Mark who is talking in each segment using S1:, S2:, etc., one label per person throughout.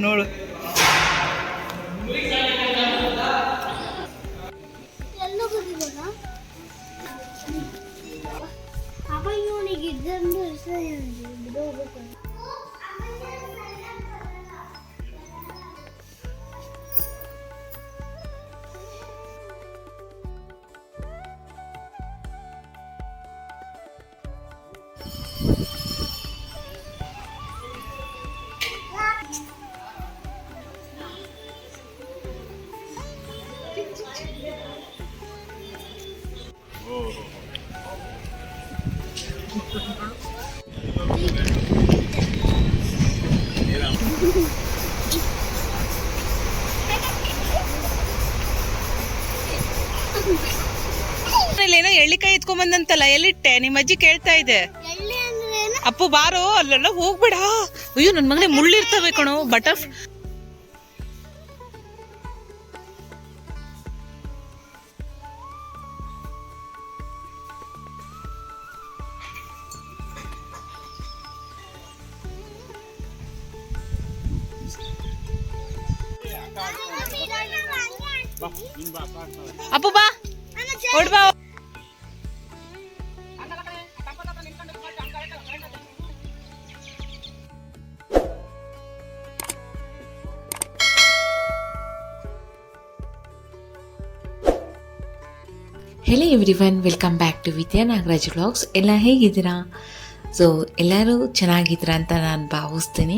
S1: ನೋಡು.
S2: ಅಪ್ಪ ಇವನಿಗೆ ಇದ್ದಂದು ಇಷ್ಟ ಬಿಡು
S1: ಎತ್ಕೊಂಬಂದಂತಲ್ಲ ಎಲ್ಲಿಟ್ಟೆ? ನಿಮ್ಮ ಅಜ್ಜಿ ಕೇಳ್ತಾ ಇದೆ. ಅಪ್ಪು ಬಾರೋ ಅಲ್ಲೆಲ್ಲ ಹೋಗ್ಬೇಡ. ಅಯ್ಯೋ ನನ್ ಮಗನೇ ಮುಳ್ಳಿರ್ತವೆ ಕಣೋ butter
S3: hello everyone welcome back to Vidya Nagaraj vlogs ಎಲ್ಲ ಹೇಗಿದ್ದೀರಾ? ಸೊ ಎಲ್ಲರೂ ಚೆನ್ನಾಗಿದ್ದೀರಾ ಅಂತ ನಾನು ಭಾವಿಸ್ತೀನಿ.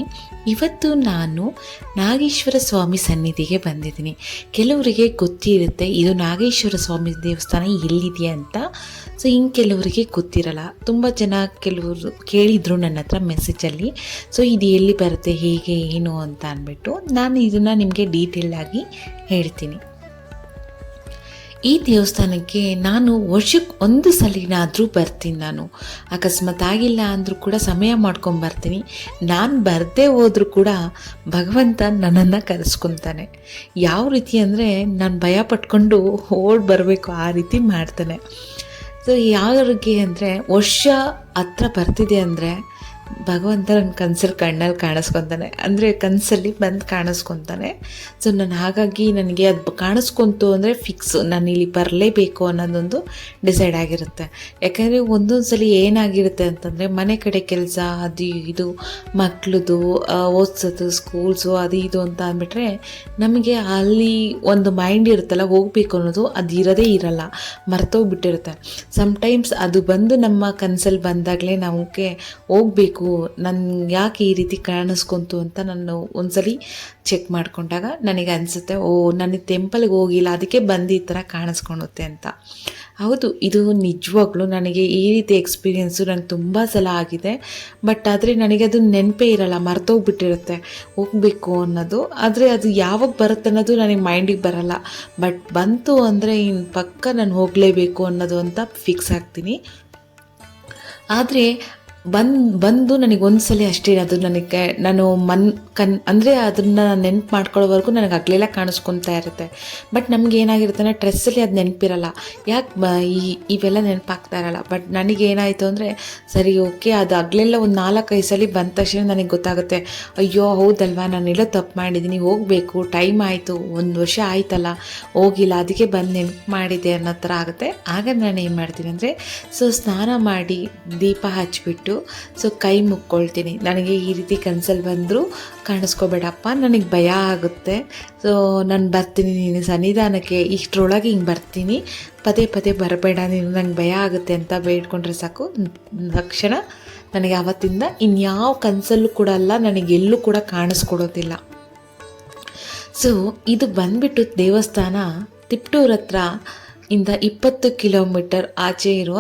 S3: ಇವತ್ತು ನಾನು ನಾಗೇಶ್ವರ ಸ್ವಾಮಿ ಸನ್ನಿಧಿಗೆ ಬಂದಿದ್ದೀನಿ. ಕೆಲವರಿಗೆ ಗೊತ್ತಿರುತ್ತೆ, ಇದು ನಾಗೇಶ್ವರ ಸ್ವಾಮಿ ದೇವಸ್ಥಾನ ಎಲ್ಲಿದೆ ಅಂತ. ಸೊ ಇನ್ನು ಕೆಲವರಿಗೆ ಗೊತ್ತಿರಲ್ಲ. ತುಂಬ ಜನ ಕೆಲವರು ಕೇಳಿದರು ನನ್ನ ಹತ್ರ ಮೆಸೇಜಲ್ಲಿ ಸೊ ಇದು ಎಲ್ಲಿ ಬರುತ್ತೆ, ಹೇಗೆ, ಏನು ಅಂತ ಅಂದ್ಬಿಟ್ಟು ನಾನು ಇದನ್ನು ನಿಮಗೆ ಡೀಟೇಲ್ ಆಗಿ ಹೇಳ್ತೀನಿ. ಈ ದೇವಸ್ಥಾನಕ್ಕೆ ನಾನು ವರ್ಷಕ್ಕೆ ಒಂದು ಸಲಿನಾದರೂ ಬರ್ತೀನಿ ನಾನು. ಅಕಸ್ಮಾತ್ ಆಗಿಲ್ಲ ಅಂದರೂ ಕೂಡ ಸಮಯ ಮಾಡ್ಕೊಂಡು ಬರ್ತೀನಿ. ನಾನು ಬರದೇ ಹೋದರೂ ಕೂಡ ಭಗವಂತ ನನ್ನನ್ನು ಕರೆಸ್ಕೊತಾನೆ. ಯಾವ ರೀತಿ ಅಂದರೆ ನಾನು ಭಯ ಪಟ್ಕೊಂಡು ಓಡ್ ಬರಬೇಕು ಆ ರೀತಿ ಮಾಡ್ತಾನೆ. ಸೊ ಯಾರಿಗೆ ಅಂದರೆ ವರ್ಷ ಹತ್ರ ಬರ್ತಿದೆ ಅಂದರೆ ಭಗವಂತ ನನ್ನ ಕನ್ಸಲ್ಲಿ ಕಣ್ಣಲ್ಲಿ ಕಾಣಿಸ್ಕೊತಾನೆ. ಅಂದರೆ ಕನಸಲ್ಲಿ ಬಂದು ಕಾಣಿಸ್ಕೊತಾನೆ. ಸೊ ನಾನು ಹಾಗಾಗಿ ನನಗೆ ಅದು ಕಾಣಿಸ್ಕೊಂತು ಅಂದರೆ ಫಿಕ್ಸು ನಾನು ಇಲ್ಲಿ ಬರಲೇಬೇಕು ಅನ್ನೋದೊಂದು ಡಿಸೈಡ್ ಆಗಿರುತ್ತೆ. ಯಾಕೆಂದರೆ ಒಂದೊಂದು ಸಲ ಏನಾಗಿರುತ್ತೆ ಅಂತಂದರೆ ಮನೆ ಕಡೆ ಕೆಲಸ, ಅದು ಇದು, ಮಕ್ಳದು ಓದಿಸೋದು ಸ್ಕೂಲ್ಸು ಅದು ಇದು ಅಂತ ಅಂದ್ಬಿಟ್ರೆ ನಮಗೆ ಅಲ್ಲಿ ಒಂದು ಮೈಂಡ್ ಇರುತ್ತಲ್ಲ, ಹೋಗಬೇಕು ಅನ್ನೋದು ಅದು ಇರೋದೇ ಇರಲ್ಲ. ಮರ್ತೋಗ್ಬಿಟ್ಟಿರುತ್ತೆ. ಸಮ್ಟೈಮ್ಸ್ ಅದು ಬಂದು ನಮ್ಮ ಕನಸಲ್ಲಿ ಬಂದಾಗಲೇ ನಮಗೆ ಹೋಗಬೇಕು ನನ್ನ ಯಾಕೆ ಈ ರೀತಿ ಕಾಣಿಸ್ಕೊಂತು ಅಂತ ನಾನು ಒಂದ್ಸಲಿ ಚೆಕ್ ಮಾಡಿಕೊಂಡಾಗ ನನಗೆ ಅನಿಸುತ್ತೆ, ಓ ನನಗೆ ಟೆಂಪಲ್ಗೆ ಹೋಗಿಲ್ಲ ಅದಕ್ಕೆ ಬಂದು ಈ ಥರ ಕಾಣಿಸ್ಕೊಳುತ್ತೆ ಅಂತ. ಹೌದು, ಇದು ನಿಜವಾಗ್ಲೂ ನನಗೆ ಈ ರೀತಿ ಎಕ್ಸ್ಪೀರಿಯೆನ್ಸು ನನಗೆ ತುಂಬ ಸಲ ಆಗಿದೆ. ಬಟ್ ಆದರೆ ನನಗೆ ಅದು ನೆನಪೇ ಇರಲ್ಲ, ಮರ್ತೋಗ್ಬಿಟ್ಟಿರುತ್ತೆ. ಹೋಗಬೇಕು ಅನ್ನೋದು. ಆದರೆ ಅದು ಯಾವಾಗ ಬರುತ್ತೆ ಅನ್ನೋದು ನನಗೆ ಮೈಂಡಿಗೆ ಬರಲ್ಲ. ಬಟ್ ಬಂತು ಅಂದರೆ ಇನ್ನು ಪಕ್ಕ ನಾನು ಹೋಗಲೇಬೇಕು ಅನ್ನೋದು ಅಂತ ಫಿಕ್ಸ್ ಆಗ್ತೀನಿ. ಆದರೆ ಬಂದು ಬಂದು ನನಗೆ ಒಂದ್ಸಲಿ ಅಷ್ಟೇ, ಅದು ನನಗೆ, ನಾನು ಮನ್, ಕನ್, ಅಂದರೆ ಅದನ್ನು ನೆನ್ಪು ಮಾಡ್ಕೊಳ್ಳೋವರೆಗೂ ನನಗೆ ಅಗ್ಲೆಲ್ಲ ಕಾಣಿಸ್ಕೊತಾ ಇರುತ್ತೆ. ಬಟ್ ನಮ್ಗೆ ಏನಾಗಿರುತ್ತೆ ಅಂದರೆ ಡ್ರೆಸ್ಸಲ್ಲಿ ಅದು ನೆನಪಿರಲ್ಲ. ಯಾಕೆ ಈ, ಇವೆಲ್ಲ ನೆನಪಾಗ್ತಾ ಇರಲ್ಲ. ಬಟ್ ನನಗೆ ಏನಾಯಿತು ಅಂದರೆ, ಸರಿ, ಓಕೆ, ಅದು ಅಗ್ಲೆಲ್ಲ ಒಂದು ನಾಲ್ಕೈದು ಸಲ ಬಂದ ತಕ್ಷಣ ನನಗೆ ಗೊತ್ತಾಗುತ್ತೆ. ಅಯ್ಯೋ, ಹೌದಲ್ವಾ ನಾನು ಎಲ್ಲೋ ತಪ್ಪು ಮಾಡಿದ್ದೀನಿ, ಹೋಗಬೇಕು, ಟೈಮ್ ಆಯಿತು, ಒಂದು ವರ್ಷ ಆಯ್ತಲ್ಲ, ಹೋಗಿಲ್ಲ, ಅದಕ್ಕೆ ಬಂದು ನೆನಪು ಮಾಡಿದೆ ಅನ್ನೋ ಥರ ಆಗುತ್ತೆ. ಆಗ ನಾನು ಏನು ಮಾಡ್ತೀನಿ ಅಂದರೆ, ಸೊ, ಸ್ನಾನ ಮಾಡಿ ದೀಪ ಹಚ್ಬಿಟ್ಟು ಸೊ ಕೈ ಮುಕ್ಕೊಳ್ತೀನಿ. ನನಗೆ ಈ ರೀತಿ ಕನ್ಸಲ್ಲಿ ಬಂದರೂ ಕಾಣಿಸ್ಕೋಬೇಡಪ್ಪ, ನನಗೆ ಭಯ ಆಗುತ್ತೆ. ಸೊ ನಾನು ಬರ್ತೀನಿ ನೀನು ಸನ್ನಿಧಾನಕ್ಕೆ, ಇಷ್ಟರೊಳಗೆ ಹಿಂಗೆ ಬರ್ತೀನಿ. ಪದೇ ಪದೇ ಬರಬೇಡ ನೀನು, ನಂಗೆ ಭಯ ಆಗುತ್ತೆ ಅಂತ ಬೇಡ್ಕೊಂಡ್ರೆ ಸಾಕು. ತಕ್ಷಣ ನನಗೆ ಆವತ್ತಿಂದ ಇನ್ಯಾವ ಕನಸಲ್ಲೂ ಕೂಡ ಅಲ್ಲ, ನನಗೆ ಎಲ್ಲೂ ಕೂಡ ಕಾಣಿಸ್ಕೊಡೋದಿಲ್ಲ. ಸೊ ಇದು ಬಂದ್ಬಿಟ್ಟು ದೇವಸ್ಥಾನ ತಿಪ್ಟೂರ ಹತ್ರ ಇಂದ ಇಪ್ಪತ್ತು ಕಿಲೋಮೀಟರ್ ಆಚೆ ಇರುವ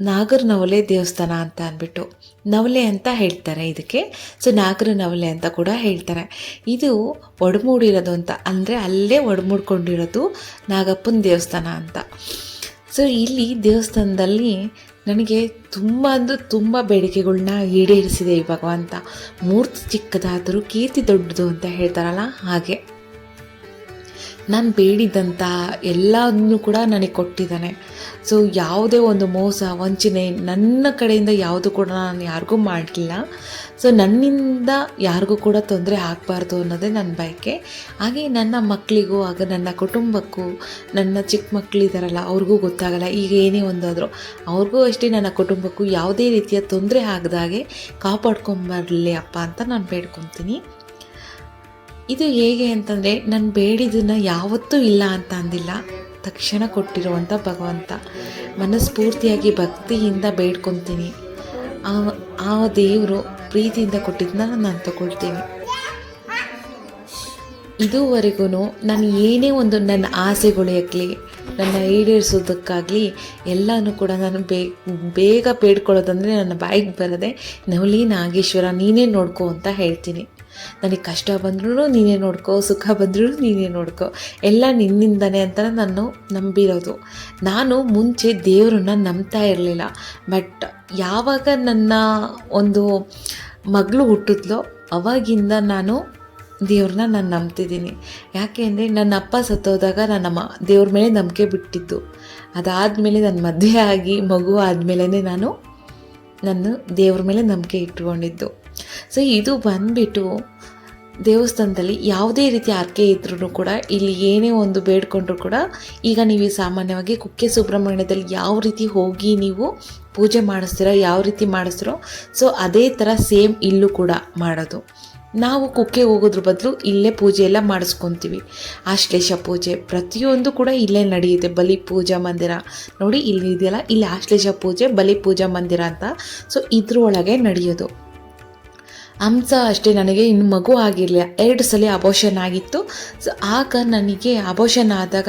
S3: ನಾಗರ ನವಲೆ ದೇವಸ್ಥಾನ ಅಂತ ಅಂದ್ಬಿಟ್ಟು ನವಲೆ ಅಂತ ಹೇಳ್ತಾರೆ ಇದಕ್ಕೆ. ಸೊ ನಾಗರ ನವಲೆ ಅಂತ ಕೂಡ ಹೇಳ್ತಾರೆ. ಇದು ಒಡಮೂಡಿರೋದು ಅಂತ ಅಂದರೆ ಅಲ್ಲೇ ಒಡಮೂಡ್ಕೊಂಡಿರೋದು ನಾಗಪ್ಪನ ದೇವಸ್ಥಾನ ಅಂತ. ಸೊ ಇಲ್ಲಿ ದೇವಸ್ಥಾನದಲ್ಲಿ ನನಗೆ ತುಂಬ ಅಂದರೆ ತುಂಬ ಬೇಡಿಕೆಗಳನ್ನ ಈಡೇರಿಸಿದೆ ಈ ಭಗವಂತ. ಮೂರ್ತಿ ಚಿಕ್ಕದಾದರೂ ಕೀರ್ತಿ ದೊಡ್ಡದು ಅಂತ ಹೇಳ್ತಾರಲ್ಲ ಹಾಗೆ. ನಾನು ಬೇಡಿದ್ದಂಥ ಎಲ್ಲದನ್ನೂ ಕೂಡ ನನಗೆ ಕೊಟ್ಟಿದ್ದಾನೆ. ಸೊ ಯಾವುದೇ ಒಂದು ಮೋಸ, ವಂಚನೆ ನನ್ನ ಕಡೆಯಿಂದ ಯಾವುದು ಕೂಡ ನಾನು ಯಾರಿಗೂ ಮಾಡಲಿಲ್ಲ. ಸೊ ನನ್ನಿಂದ ಯಾರಿಗೂ ಕೂಡ ತೊಂದರೆ ಆಗಬಾರ್ದು ಅನ್ನೋದೇ ನನ್ನ ಬಯಕೆ. ಹಾಗೆ ನನ್ನ ಮಕ್ಕಳಿಗೂ ಆಗ ನನ್ನ ಕುಟುಂಬಕ್ಕೂ, ನನ್ನ ಚಿಕ್ಕ ಮಕ್ಕಳಿದ್ದಾರಲ್ಲ ಅವ್ರಿಗೂ ಗೊತ್ತಾಗಲ್ಲ, ಈಗ ಏನೇ ಒಂದಾದರೂ. ಅವ್ರಿಗೂ ಅಷ್ಟೇ ನನ್ನ ಕುಟುಂಬಕ್ಕೂ ಯಾವುದೇ ರೀತಿಯ ತೊಂದರೆ ಆಗದಾಗೆ ಕಾಪಾಡ್ಕೊಂಬರಲಿ ಅಪ್ಪ ಅಂತ ನಾನು ಬೇಡ್ಕೊತೀನಿ. ಇದು ಹೇಗೆ ಅಂತಂದರೆ ನಾನು ಬೇಡಿದ್ದನ್ನ ಯಾವತ್ತೂ ಇಲ್ಲ ಅಂತ ಅಂದಿಲ್ಲ. ತಕ್ಷಣ ಕೊಟ್ಟಿರುವಂಥ ಭಗವಂತ. ಮನಸ್ಫೂರ್ತಿಯಾಗಿ ಭಕ್ತಿಯಿಂದ ಬೇಡ್ಕೊತೀನಿ. ಆ ಆ ದೇವರು ಪ್ರೀತಿಯಿಂದ ಕೊಟ್ಟಿದ್ದನ್ನ ನಾನು ತಗೊಳ್ತೀನಿ. ಇದುವರೆಗೂ ನಾನು ಏನೇ ಒಂದು ನನ್ನ ಆಸೆಗಳಾಗಲಿ ನನ್ನ ಈಡೇರಿಸೋದಕ್ಕಾಗಲಿ, ಎಲ್ಲನೂ ಕೂಡ ನಾನು ಬೇ, ಬೇಗ ಬೇಡ್ಕೊಳ್ಳೋದಂದರೆ ನನ್ನ ಬಾಯಿಗೆ ಬರದೆ ನವಲಿ ನಾಗೇಶ್ವರ ನೀನೇ ನೋಡ್ಕೋ ಅಂತ ಹೇಳ್ತೀನಿ. ನನಗೆ ಕಷ್ಟ ಬಂದ್ರೂ ನೀನೇ ನೋಡ್ಕೋ, ಸುಖ ಬಂದರೂ ನೀನೇ ನೋಡ್ಕೋ. ಎಲ್ಲ ನಿನ್ನಿಂದನೇ ಅಂತ ನಾನು ನಂಬಿರೋದು. ನಾನು ಮುಂಚೆ ದೇವರನ್ನ ನಂಬ್ತಾ ಇರಲಿಲ್ಲ. ಬಟ್ ಯಾವಾಗ ನನ್ನ ಒಂದು ಮಗಳು ಹುಟ್ಟಿದ್ಲೋ, ಅವಾಗಿಂದ ನಾನು ದೇವ್ರನ್ನ ನಾನು ನಂಬ್ತಿದ್ದೀನಿ. ಯಾಕೆ ಅಂದರೆ ನನ್ನ ಅಪ್ಪ ಸತ್ತೋದಾಗ ನನ್ನ ದೇವ್ರ ಮೇಲೆ ನಂಬಿಕೆ ಬಿಟ್ಟಿದ್ದು ಅದಾದಮೇಲೆ ನನ್ನ ಮದುವೆ ಆಗಿ ಮಗು ಆದಮೇಲೆ ನಾನು ನನ್ನ ದೇವ್ರ ಮೇಲೆ ನಂಬಿಕೆ ಇಟ್ಕೊಂಡಿದ್ದು. ಸೊ ಇದು ಬಂದ್ಬಿಟ್ಟು ದೇವಸ್ಥಾನದಲ್ಲಿ ಯಾವುದೇ ರೀತಿ ಹರಕೆ ಇದ್ರೂ ಕೂಡ ಇಲ್ಲಿ ಏನೇ ಒಂದು ಬೇಡ್ಕೊಂಡ್ರು ಕೂಡ ಈಗ ನೀವು ಸಾಮಾನ್ಯವಾಗಿ ಕುಕ್ಕೆ ಸುಬ್ರಹ್ಮಣ್ಯದಲ್ಲಿ ಯಾವ ರೀತಿ ಹೋಗಿ ನೀವು ಪೂಜೆ ಮಾಡಿಸ್ತೀರೋ, ಯಾವ ರೀತಿ ಮಾಡಿಸ್ತೀರೋ ಸೊ ಅದೇ ಥರ ಸೇಮ್ ಇಲ್ಲೂ ಕೂಡ ಮಾಡೋದು. ನಾವು ಕುಕ್ಕೆ ಹೋಗೋದ್ರ ಬದಲು ಇಲ್ಲೇ ಪೂಜೆ ಎಲ್ಲ ಮಾಡಿಸ್ಕೊತೀವಿ. ಆಶ್ಲೇಷ ಪೂಜೆ ಪ್ರತಿಯೊಂದು ಕೂಡ ಇಲ್ಲೇ ನಡೆಯುತ್ತೆ. ಬಲಿ ಪೂಜಾ ಮಂದಿರ. ನೋಡಿ, ಇಲ್ಲಿ ಇದೆಯಲ್ಲ, ಇಲ್ಲಿ ಆಶ್ಲೇಷ ಪೂಜೆ, ಬಲಿ ಪೂಜಾ ಮಂದಿರ ಅಂತ. ಸೊ ಇದ್ರೊಳಗೆ ನಡೆಯೋದು. ಹಂಸ ಅಷ್ಟೇ ನನಗೆ ಇನ್ನು ಮಗು ಆಗಿರಲಿಲ್ಲ ಎರಡು ಸಲ ಅಬೋಷನ್ ಆಗಿತ್ತು. ಸೊ ಆಗ ನನಗೆ ಅಬೋಷನ್ ಆದಾಗ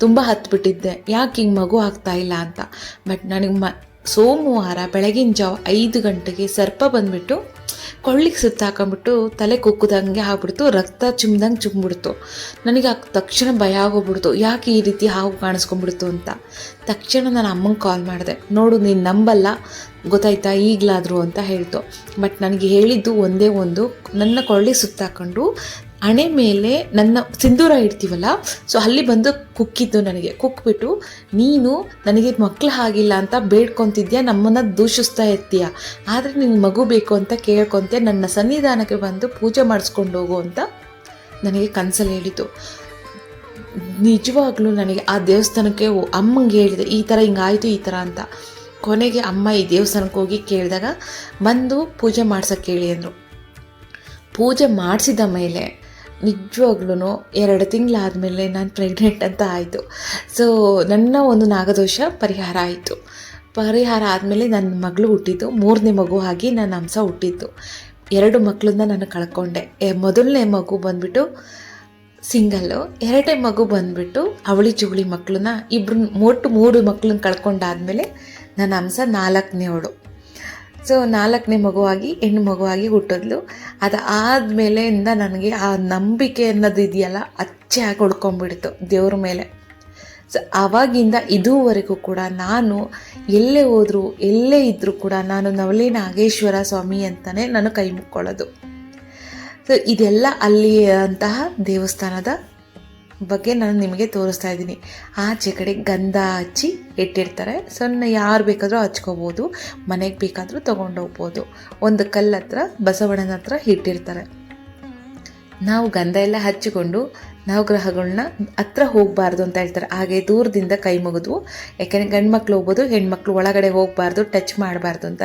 S3: ತುಂಬ ಹತ್ಬಿಟ್ಟಿದ್ದೆ. ಯಾಕೆ ಹಿಂಗೆ ಮಗು ಆಗ್ತಾ ಇಲ್ಲ ಅಂತ? ಬಟ್ ನನಗೆ ಮ ಸೋಮವಾರ ಬೆಳಗಿನ ಜಾವ ಐದು ಗಂಟೆಗೆ ಸರ್ಪ ಬಂದುಬಿಟ್ಟು ಕೊಳ್ಳಿಗೆ ಸುತ್ತಾಕೊಂಡ್ಬಿಟ್ಟು ತಲೆ ಕುಕ್ಕದಂಗೆ ಆಗ್ಬಿಡ್ತು, ರಕ್ತ ಚುಮ್ದಂಗೆ ಚುಮ್ಬಿಡ್ತು ನನಗೆ ಆ ತಕ್ಷಣ ಭಯ ಆಗೋಗ್ಬಿಡ್ತು. ಯಾಕೆ ಈ ರೀತಿ ಹಾವು ಕಾಣಿಸ್ಕೊಂಡ್ಬಿಡ್ತು ಅಂತ. ತಕ್ಷಣ ನಾನು ಅಮ್ಮಂಗೆ ಕಾಲ್ ಮಾಡಿದೆ. ನೋಡು, ನೀನು ನಂಬಲ್ಲ. ಗೊತ್ತಾಯ್ತಾ? ಈಗಲಾದರೂ ಅಂತ ಹೇಳ್ತು. ಬಟ್ ನನಗೆ ಹೇಳಿದ್ದು ಒಂದೇ ಒಂದು. ನನ್ನ ಕೊಳ್ಳಿ ಸುತ್ತಾಕೊಂಡು ಹಣೆ ಮೇಲೆ ನನ್ನ ಸಿಂಧೂರ ಇಡ್ತೀವಲ್ಲ ಸೊ ಅಲ್ಲಿ ಬಂದು ಕುಕ್ಕಿದ್ದು ನನಗೆ. ಕುಕ್ಬಿಟ್ಟು, ನೀನು ನನಗೆ ಮಕ್ಕಳು ಆಗಿಲ್ಲ ಅಂತ ಬೇಡ್ಕೊತಿದ್ಯಾ? ನಮ್ಮನ್ನು ದೂಷಿಸ್ತಾ ಇರ್ತೀಯ? ಆದರೆ ನಿನ್ನ ಮಗು ಬೇಕು ಅಂತ ಕೇಳ್ಕೊತೆ, ನನ್ನ ಸನ್ನಿಧಾನಕ್ಕೆ ಬಂದು ಪೂಜೆ ಮಾಡಿಸ್ಕೊಂಡು ಹೋಗು ಅಂತ ನನಗೆ ಕನಸಲ್ಲಿ ಹೇಳಿತು ನಿಜವಾಗ್ಲೂ ನನಗೆ ಆ ದೇವಸ್ಥಾನಕ್ಕೆ ಅಮ್ಮಂಗೆ ಹೇಳಿದೆ, ಈ ಥರ ಹಿಂಗಾಯಿತು, ಈ ಥರ ಅಂತ. ಕೊನೆಗೆ ಅಮ್ಮ ಈ ದೇವಸ್ಥಾನಕ್ಕೆ ಹೋಗಿ ಕೇಳಿದಾಗ, ಬಂದು ಪೂಜೆ ಮಾಡ್ಸೋಕ್ಕೆ ಹೇಳಿ ಅಂದರು. ಪೂಜೆ ಮಾಡಿಸಿದ ಮೇಲೆ ನಿಜವಾಗ್ಲೂ ಎರಡು ತಿಂಗಳಾದಮೇಲೆ ನಾನು ಪ್ರೆಗ್ನೆಂಟ್ ಅಂತ ಆಯಿತು. ಸೊ ನನ್ನ ಒಂದು ನಾಗದೋಷ ಪರಿಹಾರ ಆಯಿತು. ಪರಿಹಾರ ಆದಮೇಲೆ ನನ್ನ ಮಗಳು ಹುಟ್ಟಿದ್ದು, ಮೂರನೇ ಮಗು ಆಗಿ ನನ್ನ ಹಂಸ ಹುಟ್ಟಿದ್ದು. ಎರಡು ಮಕ್ಕಳನ್ನ ನಾನು ಕಳ್ಕೊಂಡೆ. ಮೊದಲನೇ ಮಗು ಬಂದ್ಬಿಟ್ಟು ಸಿಂಗಲ್ಲು ಎರಡನೇ ಮಗು ಬಂದ್ಬಿಟ್ಟು ಅವಳಿ ಜುಗುಳಿ ಮಕ್ಕಳನ್ನ ಇಬ್ಬರು ಒಟ್ಟು ಮೂರು ಮಕ್ಕಳನ್ನ ಕಳ್ಕೊಂಡಾದ್ಮೇಲೆ ನನ್ನ ಹಂಸ ನಾಲ್ಕನೇವಳು ಸೊ ನಾಲ್ಕನೇ ಮಗುವಾಗಿ, ಹೆಣ್ಣು ಮಗುವಾಗಿ ಹುಟ್ಟಿದ್ಲು. ಅದು ಆದಮೇಲೆಯಿಂದ ನನಗೆ ಆ ನಂಬಿಕೆ ಅನ್ನೋದು ಇದೆಯಲ್ಲ, ಅಚ್ಚೆ ಆಗಿ ಉಳ್ಕೊಂಬಿಡ್ತು ದೇವ್ರ ಮೇಲೆ. ಸೊ ಆವಾಗಿಂದ ಇದುವರೆಗೂ ಕೂಡ ನಾನು ಎಲ್ಲೇ ಹೋದರೂ, ಎಲ್ಲೇ ಇದ್ದರೂ ಕೂಡ ನಾನು ನವಲಿ ನಾಗೇಶ್ವರ ಸ್ವಾಮಿ ಅಂತಲೇ ನಾನು ಕೈ ಮುಕ್ಕೊಳ್ಳೋದು. ಸೊ ಇದೆಲ್ಲ ಅಲ್ಲಿಯಂತಹ ದೇವಸ್ಥಾನದ ಬಗ್ಗೆ ನಾನು ನಿಮಗೆ ತೋರಿಸ್ತಾ ಇದ್ದೀನಿ. ಆಚೆ ಕಡೆ ಗಂಧ ಹಚ್ಚಿ ಇಟ್ಟಿರ್ತಾರೆ. ಸಣ್ಣ ಯಾರು ಬೇಕಾದರೂ ಹಚ್ಕೋಬೋದು. ಮನೆಗೆ ಬೇಕಾದರೂ ತೊಗೊಂಡೋಗ್ಬೋದು ಒಂದು ಕಲ್ಲು ಹತ್ರ ಬಸವಣ್ಣನ ಹತ್ರ ಇಟ್ಟಿರ್ತಾರೆ. ನಾವು ಗಂಧ ಎಲ್ಲ ಹಚ್ಚಿಕೊಂಡು ನವಗ್ರಹಗಳನ್ನ ಹತ್ರ ಹೋಗಬಾರ್ದು ಅಂತ ಹೇಳ್ತಾರೆ. ಹಾಗೆ ದೂರದಿಂದ ಕೈ ಮುಗಿದು, ಯಾಕೆಂದರೆ ಗಂಡು ಮಕ್ಕಳು ಹೋಗ್ಬೋದು ಹೆಣ್ಮಕ್ಳು ಒಳಗಡೆ ಹೋಗಬಾರ್ದು ಟಚ್ ಮಾಡಬಾರ್ದು ಅಂತ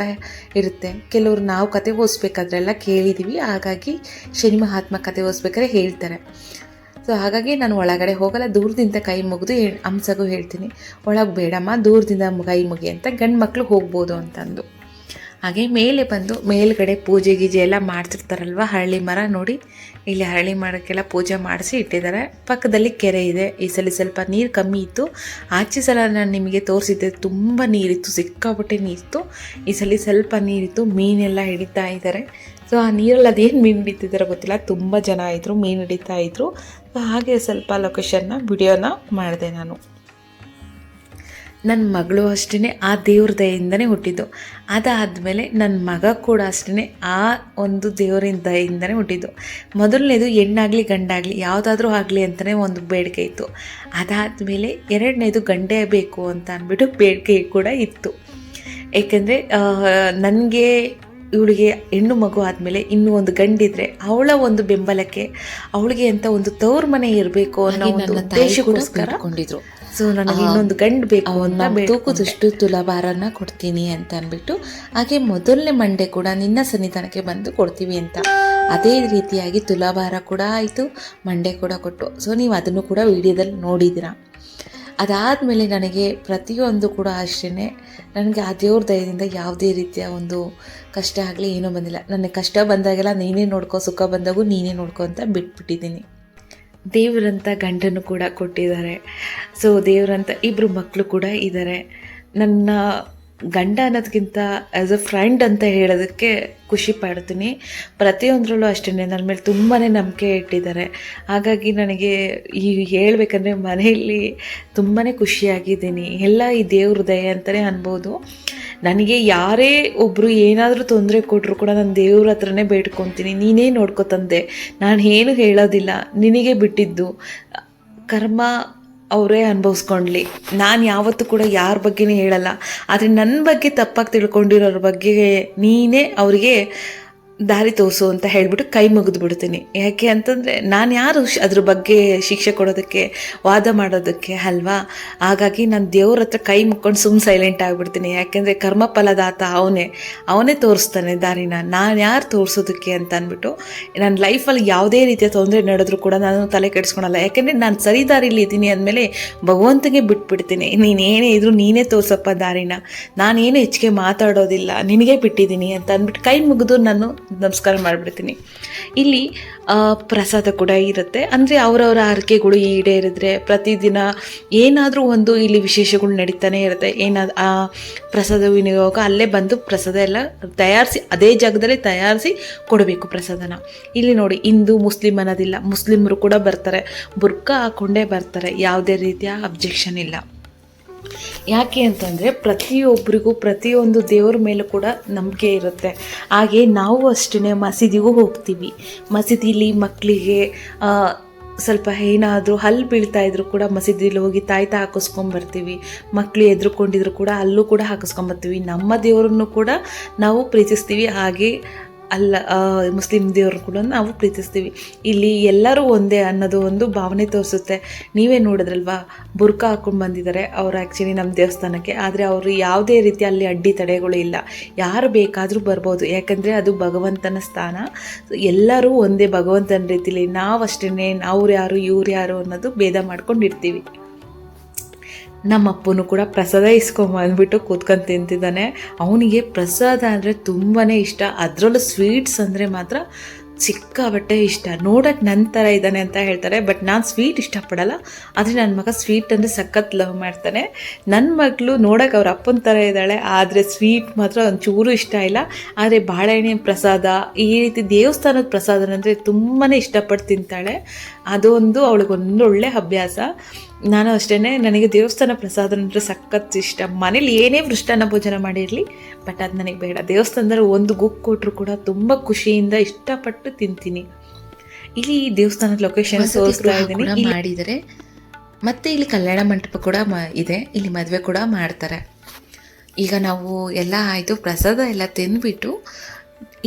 S3: ಇರುತ್ತೆ. ಕೆಲವರು ನಾವು ಕತೆ ಓದಿಸ್ಬೇಕಾದ್ರೆಲ್ಲ ಕೇಳಿದ್ದೀವಿ ಹಾಗಾಗಿ ಶನಿ ಮಹಾತ್ಮ ಕತೆ ಓದಿಸ್ಬೇಕಾದ್ರೆ ಹೇಳ್ತಾರೆ. ಸೊ ಹಾಗಾಗಿ ನಾನು ಒಳಗಡೆ ಹೋಗಲ್ಲ, ದೂರದಿಂದ ಕೈ ಮುಗಿದು ಅಂಸಗೂ ಹೇಳ್ತೀನಿ. ಒಳಗೆ ಬೇಡಮ್ಮ, ದೂರದಿಂದ ಕೈ ಮುಗಿ ಅಂತ ಗಂಡು ಮಕ್ಕಳು ಹೋಗ್ಬೋದು ಅಂತಂದು. ಹಾಗೆ ಮೇಲೆ ಬಂದು ಮೇಲ್ಗಡೆ ಪೂಜೆ ಗೀಜೆ ಎಲ್ಲ ಮಾಡ್ತಿರ್ತಾರಲ್ವ, ಹಳ್ಳಿ ಮರ ನೋಡಿ. ಇಲ್ಲಿ ಹಳ್ಳಿ ಮರಕ್ಕೆಲ್ಲ ಪೂಜೆ ಮಾಡಿಸಿ ಇಟ್ಟಿದ್ದಾರೆ. ಪಕ್ಕದಲ್ಲಿ ಕೆರೆ ಇದೆ, ಈ ಸಲ ಸ್ವಲ್ಪ ನೀರು ಕಮ್ಮಿ ಇತ್ತು. ಆಚೆ ಸಲ ನಾನು ನಿಮಗೆ ತೋರಿಸಿದ್ದೆ, ತುಂಬ ನೀರಿತ್ತು, ಸಿಕ್ಕಾಪಟ್ಟೆ ನೀರಿತ್ತು. ಈ ಸಲ ಸ್ವಲ್ಪ ನೀರಿತ್ತು, ಮೀನೆಲ್ಲ ಹಿಡಿತಾ ಇದ್ದಾರೆ. ಸೊ ಆ ನೀರಲ್ಲಿ ಅದೇನು ಮೀನು ಹಿಡಿತಿದ್ದಾರೋ ಗೊತ್ತಿಲ್ಲ, ತುಂಬ ಜನ ಇದ್ದರು ಮೀನು ಹಿಡಿತಾ ಇದ್ರು. ಸೊ ಹಾಗೆ ಸ್ವಲ್ಪ ಲೊಕೇಶನ್ನ ವಿಡಿಯೋನ ಮಾಡಿದೆ ನಾನು. ನನ್ನ ಮಗಳು ಅಷ್ಟೇ ಆ ದೇವ್ರ ದಯೆಯಿಂದನೇ ಹುಟ್ಟಿದ್ದು. ಅದಾದಮೇಲೆ ನನ್ನ ಮಗ ಕೂಡ ಅಷ್ಟೇ ಆ ಒಂದು ದೇವರಿನ ದಯೆಯಿಂದನೇ ಹುಟ್ಟಿದ್ದು. ಮೊದಲನೇದು ಹೆಣ್ಣಾಗಲಿ, ಗಂಡಾಗಲಿ ಯಾವುದಾದ್ರೂ ಆಗಲಿ ಅಂತಲೇ ಒಂದು ಬೇಡಿಕೆ ಇತ್ತು. ಅದಾದಮೇಲೆ ಎರಡನೇದು ಗಂಡೇ ಬೇಕು ಅಂತ ಅಂದ್ಬಿಟ್ಟು ಬೇಡಿಕೆ ಕೂಡ ಇತ್ತು. ಏಕೆಂದರೆ ನನಗೆ ಇವಳಿಗೆ ಹೆಣ್ಣು ಮಗು ಆದಮೇಲೆ ಇನ್ನೂ ಒಂದು ಗಂಡಿದ್ರೆ ಅವಳ ಒಂದು ಬೆಂಬಲಕ್ಕೆ ಅವಳಿಗೆ ಅಂತ ಒಂದು ತವ್ರ ಮನೆ ಇರಬೇಕು ಅನ್ನೋ ಒಂದು ಉದ್ದೇಶಕ್ಕೋಸ್ಕರ
S4: ಕೊಂಡಿದ್ರು
S3: ಸೊ ನನಗೆ ಇನ್ನೊಂದು ಗಂಡು ಬೇಕು ಅಂತ
S4: ತೂಕದಷ್ಟು ತುಲಾಭಾರನ ಕೊಡ್ತೀನಿ ಅಂತ ಅಂದ್ಬಿಟ್ಟು ಹಾಗೆ ಮೊದಲನೇ ಮಂಡೆ ಕೂಡ ನಿನ್ನ ಸನ್ನಿಧಾನಕ್ಕೆ ಬಂದು ಕೊಡ್ತೀವಿ ಅಂತ. ಅದೇ ರೀತಿಯಾಗಿ ತುಲಾಭಾರ ಕೂಡ ಆಯಿತು ಮಂಡೆ ಕೂಡ ಕೊಟ್ಟು ಸೊ ನೀವು ಅದನ್ನು ಕೂಡ ವಿಡಿಯೋದಲ್ಲಿ ನೋಡಿದ್ದೀರಾ. ಅದಾದಮೇಲೆ ನನಗೆ ಪ್ರತಿಯೊಂದು ಕೂಡ ಅಷ್ಟೇ ನನಗೆ ಆ ದೇವ್ರ ದಯದಿಂದ ಯಾವುದೇ ರೀತಿಯ ಒಂದು ಕಷ್ಟ ಆಗಲಿ ಏನೂ ಬಂದಿಲ್ಲ. ನನಗೆ ಕಷ್ಟ ಬಂದಾಗೆಲ್ಲ ನೀನೇ ನೋಡ್ಕೋ, ಸುಖ ಬಂದಾಗೂ ನೀನೇ ನೋಡ್ಕೋ ಅಂತ ಬಿಟ್ಬಿಟ್ಟಿದ್ದೀನಿ.
S3: ದೇವರಂತ ಗಂಡನು ಕೂಡ ಕೊಟ್ಟಿದ್ದಾರೆ. ಸೊ ದೇವರಂತ ಇಬ್ಬರು ಮಕ್ಕಳು ಕೂಡ ಇದ್ದಾರೆ. ನನ್ನ ಗಂಡ ಅನ್ನೋದಕ್ಕಿಂತ ಆ್ಯಸ್ ಅ ಫ್ರೆಂಡ್ ಅಂತ ಹೇಳೋದಕ್ಕೆ ಖುಷಿ ಪಡ್ತೀನಿ. ಪ್ರತಿಯೊಂದರಲ್ಲೂ ಅಷ್ಟೇ ನನ್ನ ಮೇಲೆ ತುಂಬಾ ನಂಬಿಕೆ ಇಟ್ಟಿದ್ದಾರೆ. ಹಾಗಾಗಿ ನನಗೆ ಈ ಹೇಳಬೇಕಂದ್ರೆ ಮನೆಯಲ್ಲಿ ತುಂಬಾ ಖುಷಿಯಾಗಿದ್ದೀನಿ. ಎಲ್ಲ ಈ ದೇವ್ರ ದಯೆ ಅಂತಲೇ ಅನ್ಬೋದು. ನನಗೆ ಯಾರೇ ಒಬ್ಬರು ಏನಾದರೂ ತೊಂದರೆ ಕೊಟ್ಟರು ಕೂಡ ನಾನು ದೇವ್ರ ಹತ್ರನೇ ಬೇಡ್ಕೊತೀನಿ. ನೀನೇ ನೋಡ್ಕೋತಂದೆ ನಾನು ಏನು ಹೇಳೋದಿಲ್ಲ. ನಿನಗೆ ಬಿಟ್ಟಿದ್ದು. ಕರ್ಮ ಅವರೇ ಅನುಭವಿಸ್ಕೊಂಡ್ಲಿ. ನಾನು ಯಾವತ್ತೂ ಕೂಡ ಯಾರ ಬಗ್ಗೆನೇ ಹೇಳಲ್ಲ. ಆದರೆ ನನ್ನ ಬಗ್ಗೆ ತಪ್ಪಾಗಿ ತಿಳ್ಕೊಂಡಿರೋರ ಬಗ್ಗೆ ನೀನೇ ಅವರಿಗೆ ದಾರಿ ತೋರಿಸು ಅಂತ ಹೇಳ್ಬಿಟ್ಟು ಕೈ ಮುಗಿದು ಬಿಡ್ತೀನಿ ಯಾಕೆ ಅಂತಂದರೆ ನಾನು ಯಾರು ಅದ್ರ ಬಗ್ಗೆ ಶಿಕ್ಷೆ ಕೊಡೋದಕ್ಕೆ, ವಾದ ಮಾಡೋದಕ್ಕೆ ಅಲ್ವಾ? ಹಾಗಾಗಿ ನಾನು ದೇವ್ರ ಹತ್ರ ಕೈ ಮುಕ್ಕೊಂಡು ಸುಮ್ಮ ಸೈಲೆಂಟ್ ಆಗಿಬಿಡ್ತೀನಿ. ಯಾಕೆಂದರೆ ಕರ್ಮಫಲದಾತ ಅವನೇ ಅವನೇ ತೋರಿಸ್ತಾನೆ ದಾರಿನ. ನಾನು ಯಾರು ತೋರಿಸೋದಕ್ಕೆ ಅಂತ ಅಂದ್ಬಿಟ್ಟು ನನ್ನ ಲೈಫಲ್ಲಿ ಯಾವುದೇ ರೀತಿಯ ತೊಂದರೆ ನಡೆದ್ರು ಕೂಡ ನಾನು ತಲೆ ಕೆಡಿಸ್ಕೊಳಲ್ಲ. ಯಾಕೆಂದರೆ ನಾನು ಸರಿ ದಾರಿಲಿ ಇದ್ದೀನಿ ಅಂದಮೇಲೆ ಭಗವಂತನಿಗೆ ಬಿಟ್ಬಿಡ್ತೀನಿ. ನೀನೇನೇ ಇದ್ರೂ ನೀನೇ ತೋರಿಸಪ್ಪ ದಾರಿನ. ನಾನೇನು ಹೆಚ್ಚಿಗೆ ಮಾತಾಡೋದಿಲ್ಲ, ನಿನಗೆ ಬಿಟ್ಟಿದ್ದೀನಿ ಅಂತ ಅಂದ್ಬಿಟ್ಟು ಕೈ ಮುಗಿದು ನಾನು ನಮಸ್ಕಾರ ಮಾಡಿಬಿಡ್ತೀನಿ. ಇಲ್ಲಿ ಪ್ರಸಾದ ಕೂಡ ಇರುತ್ತೆ. ಅಂದರೆ ಅವರವರ ಹರಕೆಗಳು ಈಡೇರಿದ್ರೆ ಪ್ರತಿದಿನ ಏನಾದರೂ ಒಂದು ಇಲ್ಲಿ ವಿಶೇಷಗಳು ನಡೀತಾನೆ ಇರುತ್ತೆ. ಏನಾದ್ರು ಆ ಪ್ರಸಾದ ವಿನಿಯೋಗ ಅಲ್ಲೇ ಬಂದು ಪ್ರಸಾದ ಎಲ್ಲ ತಯಾರಿಸಿ, ಅದೇ ಜಾಗದಲ್ಲಿ ತಯಾರಿಸಿ ಕೊಡಬೇಕು ಪ್ರಸಾದನ. ಇಲ್ಲಿ ನೋಡಿ, ಹಿಂದೂ, ಮುಸ್ಲಿಂ ಅನ್ನೋದಿಲ್ಲ. ಮುಸ್ಲಿಮರು ಕೂಡ ಬರ್ತಾರೆ. ಬುರ್ಕ ಹಾಕ್ಕೊಂಡೇ ಬರ್ತಾರೆ. ಯಾವುದೇ ರೀತಿಯ ಅಬ್ಜೆಕ್ಷನ್ ಇಲ್ಲ. ಯಾಕೆ ಅಂತಂದರೆ ಪ್ರತಿಯೊಬ್ಬರಿಗೂ ಪ್ರತಿಯೊಂದು ದೇವ್ರ ಮೇಲೂ ಕೂಡ ನಂಬಿಕೆ ಇರುತ್ತೆ. ಹಾಗೆ ನಾವು ಅಷ್ಟೇ ಮಸೀದಿಗೂ ಹೋಗ್ತೀವಿ. ಮಸೀದಿಲಿ ಮಕ್ಕಳಿಗೆ ಸ್ವಲ್ಪ ಏನಾದರೂ ಹಲ್ಲು ಬೀಳ್ತಾ ಇದ್ರು ಕೂಡ ಮಸೀದಿಲಿ ಹೋಗಿ ತಾಯ್ತ ಹಾಕಿಸ್ಕೊಂಬರ್ತೀವಿ ಮಕ್ಕಳು ಎದ್ರುಕೊಂಡಿದ್ರು ಕೂಡ ಅಲ್ಲೂ ಕೂಡ ಹಾಕಿಸ್ಕೊಂಬರ್ತೀವಿ ನಮ್ಮ ದೇವರನ್ನು ಕೂಡ ನಾವು ಪ್ರೀತಿಸ್ತೀವಿ. ಹಾಗೆ ಅಲ್ಲ ಮುಸ್ಲಿಂ ದೇವರು ಕೂಡ ನಾವು ಪ್ರೀತಿಸ್ತೀವಿ. ಇಲ್ಲಿ ಎಲ್ಲರೂ ಒಂದೇ ಅನ್ನೋದು ಒಂದು ಭಾವನೆ ತೋರಿಸುತ್ತೆ. ನೀವೇ ನೋಡಿದ್ರಲ್ವಾ ಬುರ್ಕ ಹಾಕೊಂಡು ಬಂದಿದ್ದಾರೆ ಅವ್ರು ಆ್ಯಕ್ಚುಲಿ ನಮ್ಮ ದೇವಸ್ಥಾನಕ್ಕೆ. ಆದರೆ ಅವರು ಯಾವುದೇ ರೀತಿ ಅಲ್ಲಿ ಅಡ್ಡಿ ತಡೆಗಳು ಇಲ್ಲ. ಯಾರು ಬೇಕಾದರೂ ಬರ್ಬೋದು. ಯಾಕಂದರೆ ಅದು ಭಗವಂತನ ಸ್ಥಾನ. ಎಲ್ಲರೂ ಒಂದೇ ಭಗವಂತನ ರೀತಿಲಿ ನಾವಷ್ಟೇ ಅವ್ರು ಯಾರು, ಇವ್ರು ಯಾರು ಅನ್ನೋದು ಭೇದ ಮಾಡ್ಕೊಂಡಿರ್ತೀವಿ. ನಮ್ಮ ಅಪ್ಪನೂ ಕೂಡ ಪ್ರಸಾದ ಇಸ್ಕೊಂಬಂದ್ಬಿಟ್ಟು ಕೂತ್ಕೊಂಡು ತಿಂತಿದ್ದಾನೆ. ಅವನಿಗೆ ಪ್ರಸಾದ ಅಂದರೆ ತುಂಬಾ ಇಷ್ಟ. ಅದರಲ್ಲೂ ಸ್ವೀಟ್ಸ್ ಅಂದರೆ ಮಾತ್ರ ಸಿಕ್ಕಾಬಟ್ಟೆ ಇಷ್ಟ. ನೋಡೋಕೆ ನನ್ನ ಥರ ಇದ್ದಾನೆ ಅಂತ ಹೇಳ್ತಾರೆ. ಬಟ್ ನಾನು ಸ್ವೀಟ್ ಇಷ್ಟಪಡಲ್ಲ. ಆದರೆ ನನ್ನ ಮಗ ಸ್ವೀಟ್ ಅಂದರೆ ಸಖತ್ ಲವ್ ಮಾಡ್ತಾನೆ. ನನ್ನ ಮಗಳು ನೋಡೋಕೆ ಅವ್ರ ಅಪ್ಪನ ಥರ ಇದ್ದಾಳೆ. ಆದರೆ ಸ್ವೀಟ್ ಮಾತ್ರ ಒಂಚೂರು ಇಷ್ಟ ಇಲ್ಲ. ಆದರೆ ಬಾಳೆಹಣ್ಣಿನ ಪ್ರಸಾದ, ಈ ರೀತಿ ದೇವಸ್ಥಾನದ ಪ್ರಸಾದ ಅಂದರೆ ತುಂಬಾ ಇಷ್ಟಪಟ್ಟು ತಿಂತಾಳೆ. ಅದೊಂದು ಅವಳಿಗೊಂದು ಒಳ್ಳೆ ಅಭ್ಯಾಸ. ನಾನು ಅಷ್ಟೇ ನನಗೆ ದೇವಸ್ಥಾನ ಪ್ರಸಾದ ಅಂದರೆ ಸಖತ್ ಇಷ್ಟ. ಮನೇಲಿ ಏನೇ ಮೃಷ್ಟಾನ್ನ ಭೋಜನ ಮಾಡಿರಲಿ ಬಟ್ ಅದು ನನಗೆ ಬೇಡ. ದೇವಸ್ಥಾನದಲ್ಲಿ ಒಂದು ಗುಕ್ ಕೊಟ್ಟರು ಕೂಡ ತುಂಬ ಖುಷಿಯಿಂದ ಇಷ್ಟಪಟ್ಟು ತಿಂತೀನಿ. ಇಲ್ಲಿ ದೇವಸ್ಥಾನದ ಲೊಕೇಶನ್ ತೋರಿಸ್ತಾ ಇದ್ದೀನಿ.
S4: ಮಾಡಿದರೆ ಮತ್ತೆ ಇಲ್ಲಿ ಕಲ್ಯಾಣ ಮಂಟಪ ಕೂಡ ಮ- ಇದೆ. ಇಲ್ಲಿ ಮದುವೆ ಕೂಡ ಮಾಡ್ತಾರೆ. ಈಗ ನಾವು ಎಲ್ಲ ಆಯಿತು ಪ್ರಸಾದ ಎಲ್ಲ ತಿಂದ್ಬಿಟ್ಟು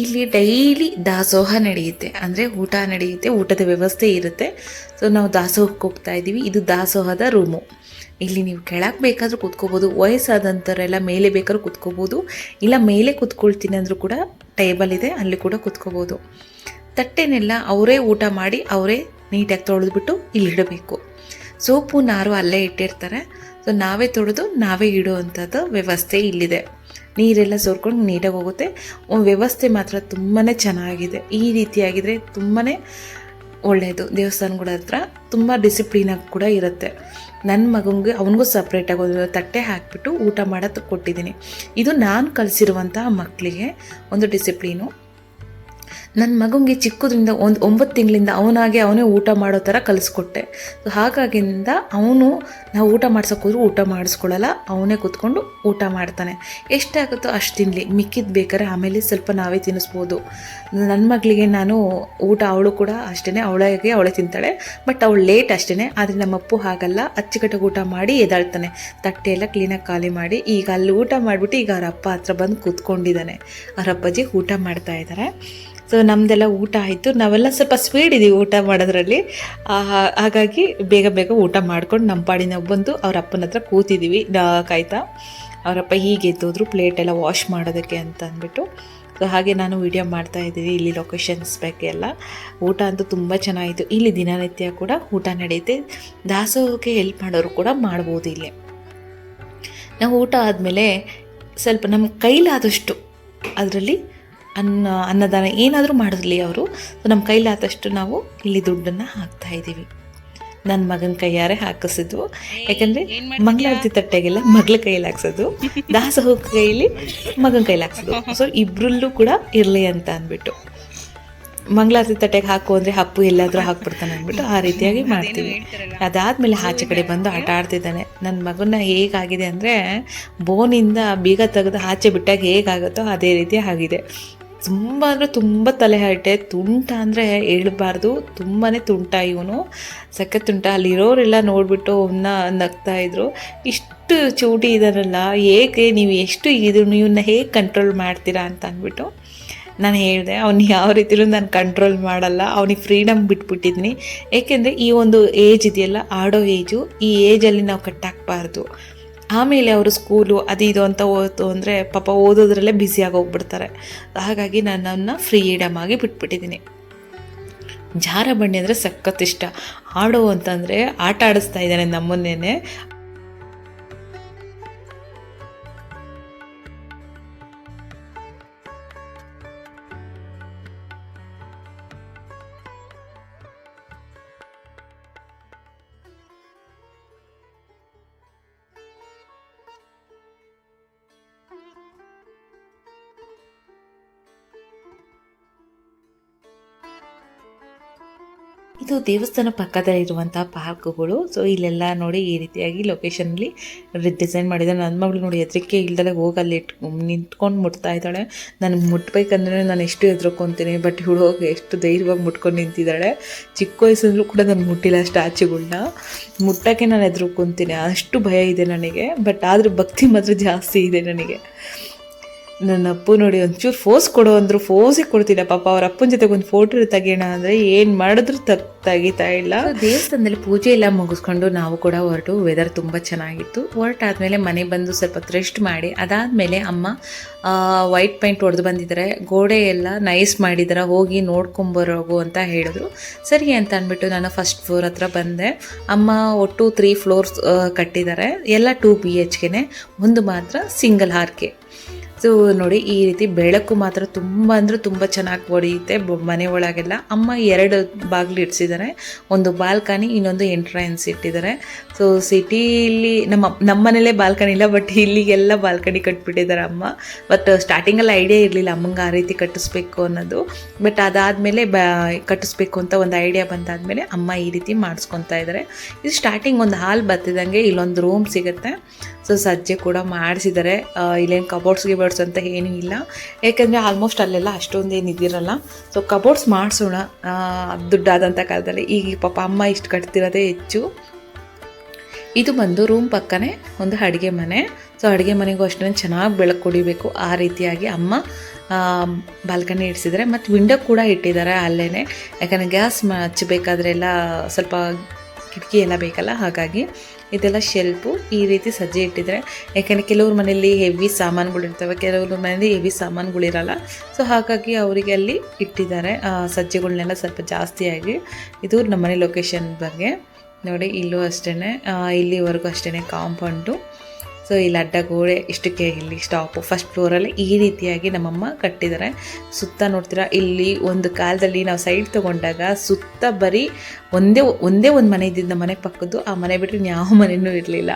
S4: ಇಲ್ಲಿ ಡೈಲಿ ದಾಸೋಹ ನಡೆಯುತ್ತೆ. ಅಂದರೆ ಊಟ ನಡೆಯುತ್ತೆ, ಊಟದ ವ್ಯವಸ್ಥೆ ಇರುತ್ತೆ. ಸೊ ನಾವು ದಾಸೋಹಕ್ಕೆ ಹೋಗ್ತಾ ಇದ್ದೀವಿ. ಇದು ದಾಸೋಹದ ರೂಮು. ಇಲ್ಲಿ ನೀವು ಕೆಳಗೆ ಬೇಕಾದರೂ ಕೂತ್ಕೋಬೋದು ವಯಸ್ಸಾದಂಥವರೆಲ್ಲ ಮೇಲೆ ಬೇಕಾದ್ರೂ ಕೂತ್ಕೋಬೋದು, ಇಲ್ಲ ಮೇಲೆ ಕೂತ್ಕೊಳ್ತೀನಿ ಅಂದರೂ ಕೂಡ ಟೇಬಲ್ ಇದೆ, ಅಲ್ಲಿ ಕೂಡ ಕೂತ್ಕೋಬೋದು. ತಟ್ಟೆನೆಲ್ಲ ಅವರೇ ಊಟ ಮಾಡಿ, ಅವರೇ ನೀಟಾಗಿ ತೊಳೆದ್ಬಿಟ್ಟು ಇಲ್ಲಿ ಇಡಬೇಕು. ಸೋಪು ನಾರು ಅಲ್ಲೇ ಇಟ್ಟಿರ್ತಾರೆ. ಸೊ ನಾವೇ ತೊಳೆದು, ನಾವೇ ಇಡುವಂಥದ್ದು ವ್ಯವಸ್ಥೆ ಇಲ್ಲಿದೆ. ನೀರೆಲ್ಲ ಸೋರ್ಕೊಂಡು ನೀಟಾಗಿ ಹೋಗುತ್ತೆ. ವ್ಯವಸ್ಥೆ ಮಾತ್ರ ತುಂಬಾ ಚೆನ್ನಾಗಿದೆ. ಈ ರೀತಿಯಾಗಿದ್ರೆ ತುಂಬಾ ಒಳ್ಳೆಯದು ದೇವಸ್ಥಾನಗಳ ಹತ್ರ ತುಂಬ ಡಿಸಿಪ್ಲೀನಾಗಿ ಕೂಡ ಇರುತ್ತೆ. ನನ್ನ ಮಗನಿಗೆ ಅವನಿಗೂ ಸಪ್ರೇಟಾಗಿ ಒಂದು ತಟ್ಟೆ ಹಾಕಿಬಿಟ್ಟು ಊಟ ಮಾಡೋದು ಕೊಟ್ಟಿದ್ದೀನಿ. ಇದು ನಾನು ಕಲಿಸಿರುವಂತಹ ಮಕ್ಕಳಿಗೆ ಒಂದು ಡಿಸಿಪ್ಲೀನು
S3: ನನ್ನ ಮಗನಿಗೆ ಚಿಕ್ಕದ್ರಿಂದ ಒಂದು ಒಂಬತ್ತು ತಿಂಗಳಿಂದ ಅವನಾಗೆ ಅವನೇ ಊಟ ಮಾಡೋ ಥರ ಕಲಿಸ್ಕೊಟ್ಟೆ. ಸೊ ಹಾಗಾಗಿಂದ ಅವನು ನಾವು ಊಟ ಮಾಡ್ಸೋಕೆ ಊಟ ಮಾಡಿಸ್ಕೊಳ್ಳಲ್ಲ ಅವನೇ ಕೂತ್ಕೊಂಡು ಊಟ ಮಾಡ್ತಾನೆ. ಎಷ್ಟಾಗುತ್ತೋ ಅಷ್ಟು ತಿನ್ನಲಿ ಮಿಕ್ಕಿದ್ದು ಬೇಕಾದ್ರೆ ಆಮೇಲೆ ಸ್ವಲ್ಪ ನಾವೇ ತಿನ್ನಿಸ್ಬೋದು ನನ್ನ ಮಗಳಿಗೆ ನಾನು ಊಟ ಅವಳು ಕೂಡ ಅಷ್ಟೇ ಅವಳಾಗೆ ಅವಳೇ ತಿಂತಾಳೆ. ಬಟ್ ಅವಳು ಲೇಟ್ ಅಷ್ಟೇ ಆದರೆ ನಮ್ಮ ಅಪ್ಪು ಹಾಗಲ್ಲ. ಅಚ್ಚುಕಟ್ಟಾಗಿ ಊಟ ಮಾಡಿ ಎದಾಳ್ತಾನೆ. ತಟ್ಟೆ ಎಲ್ಲ ಕ್ಲೀನಾಗಿ ಖಾಲಿ ಮಾಡಿ ಈಗ ಅಲ್ಲಿ ಊಟ ಮಾಡಿಬಿಟ್ಟು ಈಗ ಅವರ ಅಪ್ಪ ಹತ್ರ ಬಂದು ಕೂತ್ಕೊಂಡಿದ್ದಾನೆ. ಅವರ ಅಪ್ಪಾಜಿ ಊಟ ಮಾಡ್ತಾ ಇದ್ದಾರೆ ಸೊ ನಮ್ಮದೆಲ್ಲ ಊಟ ಆಯಿತು. ನಾವೆಲ್ಲ ಸ್ವಲ್ಪ ಸ್ವೀಡ್ ಇದೀವಿ ಊಟ ಮಾಡೋದ್ರಲ್ಲಿ. ಹಾಗಾಗಿ ಬೇಗ ಬೇಗ ಊಟ ಮಾಡ್ಕೊಂಡು ನಮ್ಮ ಪಾಡಿ ಬಂದು ಅವ್ರ ಅಪ್ಪನ ಹತ್ರ ಕೂತಿದ್ದೀವಿ ಕಾಯ್ತಾ. ಅವರಪ್ಪ ಹೀಗೆ ಎದ್ದೋದ್ರು ಪ್ಲೇಟೆಲ್ಲ ವಾಶ್ ಮಾಡೋದಕ್ಕೆ ಅಂತ ಅಂದ್ಬಿಟ್ಟು. ಸೊ ಹಾಗೆ ನಾನು ವಿಡಿಯೋ ಮಾಡ್ತಾ ಇದ್ದೀವಿ ಇಲ್ಲಿ ಲೊಕೇಶನ್ಸ್ ಬಗ್ಗೆ ಎಲ್ಲ. ಊಟ ಅಂತೂ ತುಂಬ ಚೆನ್ನಾಗಿತ್ತು. ಇಲ್ಲಿ ದಿನನಿತ್ಯ ಕೂಡ ಊಟ ನಡೆಯುತ್ತೆ. ದಾಸೋಹಕ್ಕೆ ಹೆಲ್ಪ್ ಮಾಡೋರು ಕೂಡ ಮಾಡ್ಬೋದು ಇಲ್ಲಿ. ನಾವು ಊಟ ಆದಮೇಲೆ ಸ್ವಲ್ಪ ನಮ್ಮ ಕೈಲಾದಷ್ಟು ಅದರಲ್ಲಿ ಅನ್ನ ಅನ್ನದಾನ ಏನಾದರೂ ಮಾಡಿರಲಿ ಅವರು ಸೊ ನಮ್ಮ ಕೈಲಾದಷ್ಟು ನಾವು ಇಲ್ಲಿ ದುಡ್ಡನ್ನು ಹಾಕ್ತಾ ಇದ್ದೀವಿ ನನ್ನ ಮಗನ ಕೈಯಾರೆ ಹಾಕಿಸಿದ್ವು ಯಾಕಂದರೆ ಮಂಗಳಾರತಿ ತಟ್ಟೆಗೆಲ್ಲ ಮಗಳ ಕೈಯಲ್ಲಿ ಹಾಕ್ಸೋದು ದಾಸೋಹ ಕೈಯಲ್ಲಿ ಮಗನ ಕೈಯಲ್ಲಿ ಹಾಕ್ಸೋದು. ಸೊ ಇಬ್ಬರಲ್ಲೂ ಕೂಡ ಇರಲಿ ಅಂತ ಅಂದ್ಬಿಟ್ಟು. ಮಂಗಳಾರತಿ ತಟ್ಟೆಗೆ ಹಾಕು ಅಂದರೆ ಹಪ್ಪು ಎಲ್ಲಾದರೂ ಹಾಕ್ಬಿಡ್ತಾನೆ ಅಂದ್ಬಿಟ್ಟು ಆ ರೀತಿಯಾಗಿ ಮಾಡ್ತೀವಿ. ಅದಾದಮೇಲೆ ಆಚೆ ಕಡೆ ಬಂದು ಆಟ ಆಡ್ತಿದ್ದಾನೆ. ನನ್ನ ಮಗನ ಹೇಗಾಗಿದೆ ಅಂದರೆ ಬೋನಿಂದ ಬೀಗ ತೆಗೆದು ಆಚೆ ಬಿಟ್ಟಾಗ ಹೇಗಾಗುತ್ತೋ ಅದೇ ರೀತಿ ಆಗಿದೆ. ತುಂಬ ಅಂದರೆ ತುಂಬ ತಲೆ ಹರಟೆ, ತುಂಟ ಅಂದರೆ ಹೇಳಬಾರ್ದು. ತುಂಬಾ ತುಂಟ ಇವನು. ಸಖತ್ ತುಂಟ. ಅಲ್ಲಿರೋರೆಲ್ಲ ನೋಡಿಬಿಟ್ಟು ಅವನ್ನ ನಗ್ತಾ ಇದ್ರು. ಇಷ್ಟು ಚೂಟಿ ಇದಾರಲ್ಲ ಹೇಗೆ ನೀವು ಎಷ್ಟು ಇದ್ರು ಇವನ್ನ ಹೇಗೆ ಕಂಟ್ರೋಲ್ ಮಾಡ್ತೀರಾ ಅಂತ ಅಂದ್ಬಿಟ್ಟು ನಾನು ಹೇಳಿದೆ, ಅವ್ನು ಯಾವ ರೀತಿಲೂ ನಾನು ಕಂಟ್ರೋಲ್ ಮಾಡಲ್ಲ. ಅವನಿಗೆ ಫ್ರೀಡಮ್ ಬಿಟ್ಬಿಟ್ಟಿದ್ದೀನಿ ಏಕೆಂದರೆ ಈ ಒಂದು ಏಜ್ ಇದೆಯಲ್ಲ, ಆಡೋ ಏಜು ಈ ಏಜಲ್ಲಿ ನಾವು ಕಟ್ಟಾಕಬಾರ್ದು. ಆಮೇಲೆ ಅವರು ಸ್ಕೂಲು ಅದು ಇದು ಅಂತ ಓದ್ತು ಅಂದರೆ ಪಾಪ ಓದೋದ್ರಲ್ಲೇ ಬ್ಯುಸಿಯಾಗಿ ಹೋಗ್ಬಿಡ್ತಾರೆ. ಹಾಗಾಗಿ ನನ್ನನ್ನು ಫ್ರೀಡಮ್ ಆಗಿ ಬಿಟ್ಬಿಟ್ಟಿದ್ದೀನಿ. ಜಾರ ಬಂಡಿ ಅಂದರೆ ಸಖತ್ ಇಷ್ಟ. ಆಡೋ ಅಂತಂದರೆ ಆಟ ಆಡಿಸ್ತಾ ಇದ್ದಾನೆ ನಮ್ಮನ್ನೇನೆ. ಇದು ದೇವಸ್ಥಾನ ಪಕ್ಕದಲ್ಲಿರುವಂಥ ಪಾರ್ಕ್ಗಳು. ಸೊ ಇಲ್ಲೆಲ್ಲ ನೋಡಿ ಈ ರೀತಿಯಾಗಿ ಲೊಕೇಶನಲ್ಲಿ ಡಿಸೈನ್ ಮಾಡಿದ್ದಾರೆ. ನನ್ನ ಮಗಳು ನೋಡಿ ಹೆದರಿಕೆ ಇಲ್ದಲೆ ಹೋಗಿ ಅಲ್ಲಿ ನಿಂತ್ಕೊಂಡು ಮುಟ್ತಾ ಇದ್ದಾಳೆ. ನಾನು ಮುಟ್ಬೇಕಂದ್ರೆ ನಾನು ಎಷ್ಟು ಹೆದ್ರಕೊಂತೀನಿ ಬಟ್ ಇವಳು ಹೋಗಿ ಎಷ್ಟು ಧೈರ್ಯವಾಗಿ ಮುಟ್ಕೊಂಡು ನಿಂತಿದ್ದಾಳೆ. ಚಿಕ್ಕ ವಯಸ್ಸಲ್ಲೂ ಕೂಡ ನಾನು ಮುಟ್ಟಿಲ್ಲ ಸ್ಟ್ಯಾಚುಗಳನ್ನ ಮುಟ್ಟಕ್ಕೆ ನಾನು ಹೆದ್ರಕೊಂತೀನಿ. ಅಷ್ಟು ಭಯ ಇದೆ ನನಗೆ ಬಟ್ ಆದರೂ ಭಕ್ತಿ ಮಾತ್ರ ಜಾಸ್ತಿ ಇದೆ ನನಗೆ. ನನ್ನ ಅಪ್ಪು ನೋಡಿ ಒಂಚೂರು ಫೋಸ್ ಕೊಡು ಅಂದ್ರು ಫೋಸೇ ಕೊಡ್ತಿಲ್ಲ ಪಾಪ ಅವ್ರ ಅಪ್ಪನ ಜೊತೆಗೆ ಒಂದು ಫೋಟೋ ತೆಗಿಯೋಣ ಅಂದರೆ ಏನು ಮಾಡಿದ್ರು ತಗ್ ತೆಗಿತಾ ಇಲ್ಲ. ದೇವಸ್ಥಾನದಲ್ಲಿ ಪೂಜೆ ಎಲ್ಲ ಮುಗಿಸ್ಕೊಂಡು ನಾವು ಕೂಡ ಹೊರಟು. ವೆದರ್ ತುಂಬ ಚೆನ್ನಾಗಿತ್ತು. ಹೊರಟಾದ್ಮೇಲೆ ಮನೆ ಬಂದು ಸ್ವಲ್ಪ ರೆಸ್ಟ್ ಮಾಡಿ, ಅದಾದಮೇಲೆ ಅಮ್ಮ ವೈಟ್ ಪೈಂಟ್ ಹೊಡೆದು ಬಂದಿದ್ದಾರೆ. ಗೋಡೆ ಎಲ್ಲ ನೈಸ್ ಮಾಡಿದ್ದಾರೆ ಹೋಗಿ ನೋಡ್ಕೊಂಬರೋಗು ಅಂತ ಹೇಳಿದ್ರು. ಸರಿ ಅಂತ ಅಂದ್ಬಿಟ್ಟು ನಾನು ಫಸ್ಟ್ ಫ್ಲೋರ್ ಹತ್ರ ಬಂದೆ. ಅಮ್ಮ ಒಟ್ಟು ತ್ರೀ ಫ್ಲೋರ್ಸ್ ಕಟ್ಟಿದ್ದಾರೆ. ಎಲ್ಲ ಟೂ ಬಿ ಎಚ್ ಕೆನೆ ಒಂದು ಮಾತ್ರ ಸಿಂಗಲ್ ಹಾರ್ಕೆ ಸೊ ನೋಡಿ ಈ ರೀತಿ ಬೆಳಕು ಮಾತ್ರ ತುಂಬ ಅಂದ್ರೆ ತುಂಬ ಚೆನ್ನಾಗಿ ಹೊಡೆಯುತ್ತೆ ಮನೆ ಒಳಗೆಲ್ಲ. ಅಮ್ಮ ಎರಡು ಬಾಗಿಲು ಇಡ್ಸಿದ್ದಾರೆ ಒಂದು ಬಾಲ್ಕನಿ, ಇನ್ನೊಂದು ಎಂಟ್ರೆನ್ಸ್ ಇಟ್ಟಿದ್ದಾರೆ ಸೊ ಸಿಟಿಲಿ ನಮ್ಮ ನಮ್ಮ ಬಾಲ್ಕನಿ ಇಲ್ಲ ಬಟ್ ಇಲ್ಲಿಗೆಲ್ಲ ಬಾಲ್ಕನಿ ಕಟ್ಬಿಟ್ಟಿದ್ದಾರೆ ಅಮ್ಮ. ಬಟ್ ಸ್ಟಾರ್ಟಿಂಗಲ್ಲಿ ಐಡಿಯಾ ಇರಲಿಲ್ಲ ಅಮ್ಮಂಗೆ ಆ ರೀತಿ ಕಟ್ಟಿಸ್ಬೇಕು ಅನ್ನೋದು. ಬಟ್ ಅದಾದಮೇಲೆ ಬ ಕಟ್ಟಿಸ್ಬೇಕು ಅಂತ ಒಂದು ಐಡಿಯಾ ಬಂದಾದಮೇಲೆ ಅಮ್ಮ ಈ ರೀತಿ ಮಾಡಿಸ್ಕೊತಾ ಇದ್ದಾರೆ ಇದು ಸ್ಟಾರ್ಟಿಂಗ್ ಒಂದು ಹಾಲ್ ಬರ್ತಿದ್ದಂಗೆ ಇಲ್ಲೊಂದು ರೂಮ್ ಸಿಗುತ್ತೆ. ಸೊ ಸಜ್ಜೆ ಕೂಡ ಮಾಡಿಸಿದ್ದಾರೆ ಇಲ್ಲೇನು ಕಬೋರ್ಡ್ಸ್ ಗಿಬೋರ್ಡ್ಸ್ ಅಂತ ಏನೂ ಇಲ್ಲ. ಏಕೆಂದರೆ ಆಲ್ಮೋಸ್ಟ್ ಅಲ್ಲೆಲ್ಲ ಅಷ್ಟೊಂದು ಏನು ಇದಿರಲ್ಲ ಸೊ ಕಬೋರ್ಡ್ಸ್ ಮಾಡಿಸೋಣ. ದುಡ್ಡಾದಂಥ ಕಾಲದಲ್ಲಿ. ಈಗ ಪಾಪ ಅಮ್ಮ ಇಷ್ಟು ಕಟ್ತಿರೋದೇ ಹೆಚ್ಚು. ಇದು ಬಂದು ರೂಮ್ ಪಕ್ಕನೇ ಒಂದು ಅಡುಗೆ ಮನೆ. ಸೊ ಅಡುಗೆ ಮನೆಗೂ ಅಷ್ಟೇ ಚೆನ್ನಾಗಿ ಬೆಳಕು ಕುಡಿಬೇಕು. ಆ ರೀತಿಯಾಗಿ ಅಮ್ಮ ಬಾಲ್ಕನಿ ಇಡಿಸಿದರೆ. ಮತ್ತು ವಿಂಡೋ ಕೂಡ ಇಟ್ಟಿದ್ದಾರೆ ಅಲ್ಲೇ ಯಾಕಂದರೆ ಗ್ಯಾಸ್ ಹಚ್ಚಬೇಕಾದ್ರೆಲ್ಲ ಸ್ವಲ್ಪ ಕಿಟಕಿ ಎಲ್ಲ ಬೇಕಲ್ಲ? ಹಾಗಾಗಿ ಇದೆಲ್ಲ ಶೆಲ್ಪು ಈ ರೀತಿ ಸಜ್ಜೆ ಇಟ್ಟಿದ್ದಾರೆ. ಯಾಕೆಂದರೆ ಕೆಲವ್ರ ಮನೆಯಲ್ಲಿ ಹೆವಿ ಸಾಮಾನುಗಳು ಇರ್ತವೆ, ಕೆಲವ್ರ ಮನೆಯಲ್ಲಿ ಹೆವಿ ಸಾಮಾನುಗಳಿರಲ್ಲ ಸೊ ಹಾಗಾಗಿ ಅವರಿಗೆ ಅಲ್ಲಿ ಇಟ್ಟಿದ್ದಾರೆ. ಸಜ್ಜೆಗಳನ್ನೆಲ್ಲ ಸ್ವಲ್ಪ ಜಾಸ್ತಿಯಾಗಿ ಇದು ನಮ್ಮ ಮನೆ ಲೊಕೇಶನ್ ಬಗ್ಗೆ. ನೋಡಿ, ಇಲ್ಲೂ ಅಷ್ಟೇ ಇಲ್ಲಿವರೆಗೂ ಅಷ್ಟೇ ಕಾಂಪೌಂಡು ಸೊ ಇಲ್ಲಿ ಅಡ್ಡ ಇಷ್ಟಕ್ಕೆ ಇಲ್ಲಿ ಸ್ಟಾಪು ಫಸ್ಟ್ ಫ್ಲೋರಲ್ಲಿ ಈ ರೀತಿಯಾಗಿ ನಮ್ಮಮ್ಮ ಕಟ್ಟಿದ್ದಾರೆ. ಸುತ್ತ ನೋಡ್ತೀರಾ, ಇಲ್ಲಿ ಒಂದು ಕಾಲದಲ್ಲಿ ನಾವು ಸೈಡ್ ತೊಗೊಂಡಾಗ ಸುತ್ತ ಬರೀ ಒಂದೇ ಒಂದೇ ಒಂದು ಮನೆ ಇದ್ದಿದ್ದ ಮನೆ ಪಕ್ಕದ್ದು, ಆ ಮನೆ ಬಿಟ್ಟರೆ ಯಾವ ಮನೆಯೂ ಇರಲಿಲ್ಲ.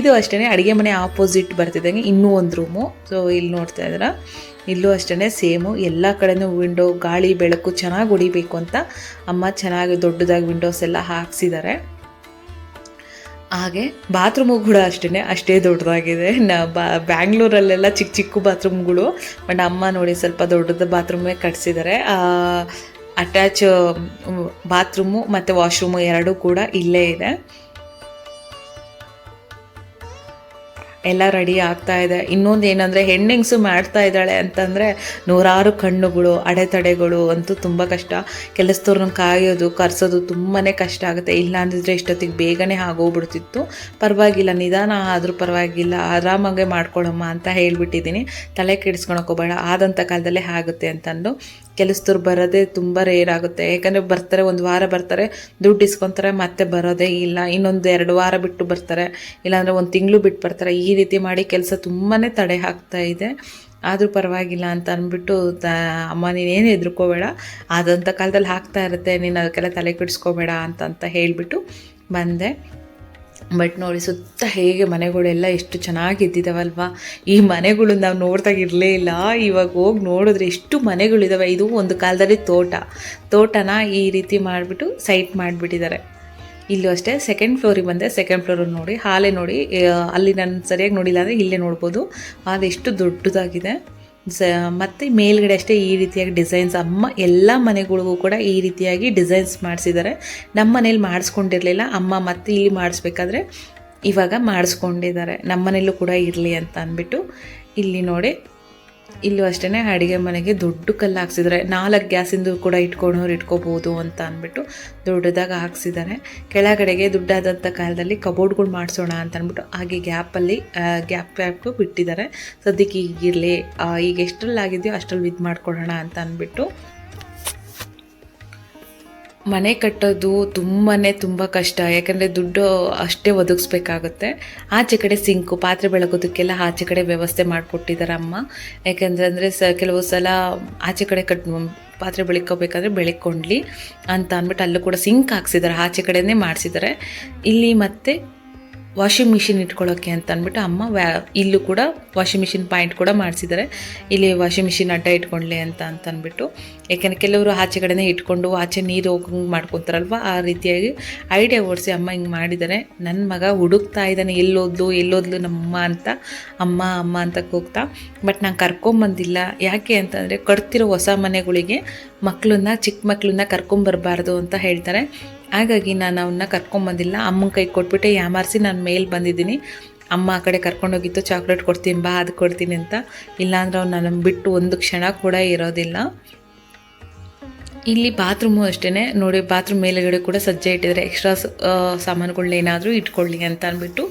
S3: ಇದು ಅಷ್ಟೇ ಅಡುಗೆ ಮನೆ ಆಪೋಸಿಟ್ ಬರ್ತಿದ್ದಂಗೆ ಇನ್ನೂ ಒಂದು ರೂಮು ಸೊ ಇಲ್ಲಿ ನೋಡ್ತಾ ಇದ್ದೀರಾ, ಇಲ್ಲೂ ಅಷ್ಟೇ ಸೇಮು ಎಲ್ಲ ಕಡೆನೂ ವಿಂಡೋ ಗಾಳಿ, ಬೆಳಕು ಚೆನ್ನಾಗಿ ಹೊಡಿಬೇಕು ಅಂತ ಅಮ್ಮ ಚೆನ್ನಾಗಿ ದೊಡ್ಡದಾಗಿ ವಿಂಡೋಸ್ ಎಲ್ಲ ಹಾಕ್ಸಿದ್ದಾರೆ. ಹಾಗೆ ಬಾತ್ರೂಮು ಕೂಡ ಅಷ್ಟೇ ಅಷ್ಟೇ ದೊಡ್ಡದಾಗಿದೆ. ನ ಬಾ, ಬ್ಯಾಂಗ್ಳೂರಲ್ಲೆಲ್ಲ ಚಿಕ್ಕ ಚಿಕ್ಕ ಬಾತ್ರೂಮ್ಗಳು ಬಟ್ ಅಮ್ಮ ನೋಡಿ ಸ್ವಲ್ಪ ದೊಡ್ಡದ ಬಾತ್ರೂಮೇ ಕಟ್ಸಿದ್ದಾರೆ ಅಟ್ಯಾಚ್ ಬಾತ್ರೂಮು ಮತ್ತು ವಾಶ್ರೂಮು ಎರಡೂ ಕೂಡ ಇಲ್ಲೇ ಇದೆ. ಎಲ್ಲ ರೆಡಿ ಆಗ್ತಾ ಇದೆ. ಇನ್ನೊಂದು ಏನಂದರೆ ಹೆಣ್ಣಿಂಗ್ಸು ಮಾಡ್ತಾ ಇದ್ದಾಳೆ ಅಂತಂದರೆ ನೂರಾರು ಕಣ್ಣುಗಳು, ಅಡೆತಡೆಗಳು ಅಂತೂ ತುಂಬ ಕಷ್ಟ. ಕೆಲಸದವ್ರನ್ನ ಕಾಯೋದು, ಕರ್ಸೋದು ತುಂಬಾ ಕಷ್ಟ ಆಗುತ್ತೆ. ಇಲ್ಲ ಅಂದಿದ್ರೆ ಇಷ್ಟೊತ್ತಿಗೆ ಬೇಗನೆ ಆಗೋಗ್ಬಿಡ್ತಿತ್ತು. ಪರವಾಗಿಲ್ಲ, ನಿಧಾನ ಆದರೂ ಪರವಾಗಿಲ್ಲ, ಆರಾಮಾಗೆ ಮಾಡ್ಕೊಳಮ್ಮ ಅಂತ ಹೇಳಿಬಿಟ್ಟಿದ್ದೀನಿ. ತಲೆ ಕೆಡಿಸ್ಕೊಳಕೋಬೇಡ ಆದಂಥ ಕಾಲದಲ್ಲೇ ಆಗುತ್ತೆ ಅಂತಂದು. ಕೆಲಸದವ್ರು ಬರೋದೇ ತುಂಬ ರೇರ್ ಆಗುತ್ತೆ. ಯಾಕಂದರೆ ಬರ್ತಾರೆ, ಒಂದು ವಾರ ಬರ್ತಾರೆ, ದುಡ್ಡು ಇಸ್ಕೊತಾರೆ, ಮತ್ತೆ ಬರೋದೇ ಇಲ್ಲ. ಇನ್ನೊಂದು ಎರಡು ವಾರ ಬಿಟ್ಟು ಬರ್ತಾರೆ. ಇಲ್ಲಾಂದರೆ ಒಂದು ತಿಂಗಳು ಬಿಟ್ಟು ಬರ್ತಾರೆ. ಈ ರೀತಿ ಮಾಡಿ ಕೆಲಸ ತುಂಬಾ ತಡೆ ಹಾಕ್ತಾ ಇದೆ. ಆದರೂ ಪರವಾಗಿಲ್ಲ ಅಂತ ಅಂದ್ಬಿಟ್ಟು ತ, ಅಮ್ಮ ನೀನೇನು ಹೆದರ್ಕೋಬೇಡ ಆದಂಥ ಕಾಲದಲ್ಲಿ ಹಾಕ್ತಾ ಇರುತ್ತೆ, ನೀನು ಅದಕ್ಕೆಲ್ಲ ತಲೆ ಕೆಡಿಸ್ಕೋಬೇಡ ಅಂತ ಹೇಳಿಬಿಟ್ಟು ಬಂದೆ. ಬಟ್ ನೋಡಿ ಸುತ್ತ ಹೇಗೆ ಮನೆಗಳೆಲ್ಲ ಎಷ್ಟು ಚೆನ್ನಾಗಿ ಇದ್ದಿದ್ದಾವಲ್ವಾ ಈ ಮನೆಗಳು ನಾವು ನೋಡ್ದಾಗ ಇರಲೇ ಇಲ್ಲ. ಇವಾಗ ಹೋಗಿ ನೋಡಿದ್ರೆ ಎಷ್ಟು ಮನೆಗಳಿದ್ದಾವೆ ಇದು ಒಂದು ಕಾಲದಲ್ಲಿ ತೋಟ. ತೋಟನ ಈ ರೀತಿ ಮಾಡಿಬಿಟ್ಟು ಸೈಟ್ ಮಾಡಿಬಿಟ್ಟಿದ್ದಾರೆ. ಇಲ್ಲೂ ಅಷ್ಟೇ ಸೆಕೆಂಡ್ ಫ್ಲೋರಿಗೆ ಬಂದೆ ಸೆಕೆಂಡ್ ಫ್ಲೋರ್ ನೋಡಿ, ಹಾಲೆ ನೋಡಿ ಅಲ್ಲಿ ನಾನು ಸರಿಯಾಗಿ ನೋಡಿಲ್ಲ ಅಂದರೆ ಇಲ್ಲೇ ನೋಡ್ಬೋದು. ಎಷ್ಟು ದೊಡ್ಡದಾಗಿದೆ. ಸ, ಮತ್ತು ಮೇಲ್ಗಡೆ ಅಷ್ಟೇ ಈ ರೀತಿಯಾಗಿ ಡಿಸೈನ್ಸ್ ಅಮ್ಮ ಎಲ್ಲ ಮನೆಗಳಿಗೂ ಕೂಡ ಈ ರೀತಿಯಾಗಿ ಡಿಸೈನ್ಸ್ ಮಾಡಿಸಿದ್ದಾರೆ. ನಮ್ಮ ಮನೇಲಿ ಮಾಡಿಸ್ಕೊಂಡಿರಲಿಲ್ಲ, ಅಮ್ಮ ಮತ್ತೆ ಇಲ್ಲಿ ಮಾಡಿಸ್ಬೇಕಾದ್ರೆ ಇವಾಗ ಮಾಡಿಸ್ಕೊಂಡಿದ್ದಾರೆ. ನಮ್ಮ ಮನೇಲೂ ಕೂಡ ಇರಲಿ ಅಂತ ಅಂದ್ಬಿಟ್ಟು ಇಲ್ಲಿ ನೋಡಿ. ಇಲ್ಲೂ ಅಷ್ಟೇ ಅಡುಗೆ ಮನೆಗೆ ದೊಡ್ಡ ಕಲ್ಲು ಹಾಕ್ಸಿದ್ದಾರೆ ನಾಲ್ಕು ಗ್ಯಾಸಿಂದು ಕೂಡ ಇಟ್ಕೊಳೋರು ಇಟ್ಕೋಬೋದು ಅಂತ ಅಂದ್ಬಿಟ್ಟು ದೊಡ್ಡದಾಗಿ ಹಾಕ್ಸಿದ್ದಾರೆ ಕೆಳಗಡೆಗೆ ದುಡ್ಡಾದಂಥ ಕಾಲದಲ್ಲಿ ಕಬೋರ್ಡ್ಗಳು ಮಾಡಿಸೋಣ ಅಂತ ಅಂದ್ಬಿಟ್ಟು ಹಾಗೆ ಗ್ಯಾಪಲ್ಲಿ ಗ್ಯಾಪ್ ಗ್ಯಾಪ್ ಬಿಟ್ಟಿದ್ದಾರೆ ಸದ್ಯಕ್ಕೆ ಈಗಿರಲಿ ಈಗ ಎಷ್ಟರಲ್ಲಿ ಆಗಿದೆಯೋ ಅಷ್ಟರಲ್ಲಿ ಇದು ಮಾಡ್ಕೊಳ್ಳೋಣ ಅಂತ ಅಂದ್ಬಿಟ್ಟು ಮನೆ ಕಟ್ಟೋದು ತುಂಬಾ ತುಂಬ ಕಷ್ಟ. ಯಾಕಂದರೆ ದುಡ್ಡು ಅಷ್ಟೇ ಒದಗಿಸ್ಬೇಕಾಗುತ್ತೆ. ಆಚೆ ಕಡೆ ಸಿಂಕು, ಪಾತ್ರೆ ಬೆಳಗೋದಕ್ಕೆಲ್ಲ ಆಚೆ ಕಡೆ ವ್ಯವಸ್ಥೆ ಮಾಡಿಕೊಟ್ಟಿದ್ದಾರೆ ಅಮ್ಮ. ಯಾಕೆಂದರೆ ಅಂದರೆ ಸ ಕೆಲವು ಸಲ ಆಚೆ ಕಡೆ ಕಟ್ ಪಾತ್ರೆ ಬೆಳಿಕೋಬೇಕಾದ್ರೆ ಬೆಳಿಕೊಂಡ್ಲಿ ಅಂತ ಅಂದ್ಬಿಟ್ಟು ಅಲ್ಲೂ ಕೂಡ ಸಿಂಕ್ ಹಾಕ್ಸಿದ್ದಾರೆ. ಆಚೆ ಕಡೆನೇ ಮಾಡಿಸಿದ್ದಾರೆ. ಇಲ್ಲಿ ಮತ್ತೆ ವಾಷಿಂಗ್ ಮಿಷಿನ್ ಇಟ್ಕೊಳ್ಳೋಕ್ಕೆ ಅಂತ ಅಂದ್ಬಿಟ್ಟು ಅಮ್ಮ ವ್ಯಾ, ಇಲ್ಲೂ ಕೂಡ ವಾಷಿಂಗ್ ಮಿಷಿನ್ ಪಾಯಿಂಟ್ ಕೂಡ ಮಾಡಿಸಿದ್ದಾರೆ ಇಲ್ಲಿ ವಾಷಿಂಗ್ ಮಿಷಿನ್ ಅಡ್ಡ ಇಟ್ಕೊಳ್ಳಿ ಅಂತ ಅಂತ ಅಂದ್ಬಿಟ್ಟು. ಯಾಕೆಂದರೆ ಕೆಲವರು ಆಚೆ ಕಡೆನೇ ಇಟ್ಕೊಂಡು ಆಚೆ ನೀರು ಹೋಗಂಗೆ ಮಾಡ್ಕೊತಾರಲ್ವ? ಆ ರೀತಿಯಾಗಿ ಐಡಿಯಾ ಓಡಿಸಿ ಅಮ್ಮ ಹಿಂಗೆ ಮಾಡಿದ್ದಾರೆ ನನ್ನ ಮಗ ಹುಡುಕ್ತಾ ಇದ್ದಾನೆ ಎಲ್ಲೋದ್ಲು ಎಲ್ಲೋದ್ಲು ನಮ್ಮಮ್ಮ ಅಂತ, ಅಮ್ಮ ಅಮ್ಮ ಅಂತ ಕೂಗ್ತಾ. ಬಟ್ ನಾನು ಕರ್ಕೊಂಬಂದಿಲ್ಲ. ಯಾಕೆ ಅಂತಂದರೆ ಕಟ್ತಿರೋ ಹೊಸ ಮನೆಗಳಿಗೆ ಮಕ್ಕಳನ್ನ ಚಿಕ್ಕ ಮಕ್ಕಳನ್ನ ಕರ್ಕೊಂಬರಬಾರ್ದು ಅಂತ ಹೇಳ್ತಾರೆ. ಹಾಗಾಗಿ ನಾನು ಅವನ್ನ ಕರ್ಕೊಂಬಂದಿಲ್ಲ ಅಮ್ಮನ ಕೈ ಕೊಟ್ಬಿಟ್ಟೆ ಯಾಮಾರಿಸಿ ನಾನು ಮೇಲೆ ಬಂದಿದ್ದೀನಿ. ಅಮ್ಮ ಆ ಕಡೆ ಕರ್ಕೊಂಡೋಗಿತ್ತು ಚಾಕ್ಲೇಟ್ ಕೊಡ್ತೀನಿ, ಬಾ, ಅದು ಕೊಡ್ತೀನಿ ಅಂತ. ಇಲ್ಲಾಂದ್ರೆ ಅವ್ನು ನನ್ನ ಬಿಟ್ಟು ಒಂದು ಕ್ಷಣ ಕೂಡ ಇರೋದಿಲ್ಲ. ಇಲ್ಲಿ ಬಾತ್ರೂಮು ಅಷ್ಟೇ ನೋಡಿ ಬಾತ್ರೂಮ್ ಮೇಲುಗಡೆ ಕೂಡ ಸಜ್ಜೆ ಇಟ್ಟಿದ್ದಾರೆ. ಎಕ್ಸ್ಟ್ರಾ ಸಾಮಾನುಗಳನ್ನೇನಾದರೂ ಇಟ್ಕೊಳ್ಳಿ ಅಂತ ಅಂದ್ಬಿಟ್ಟು.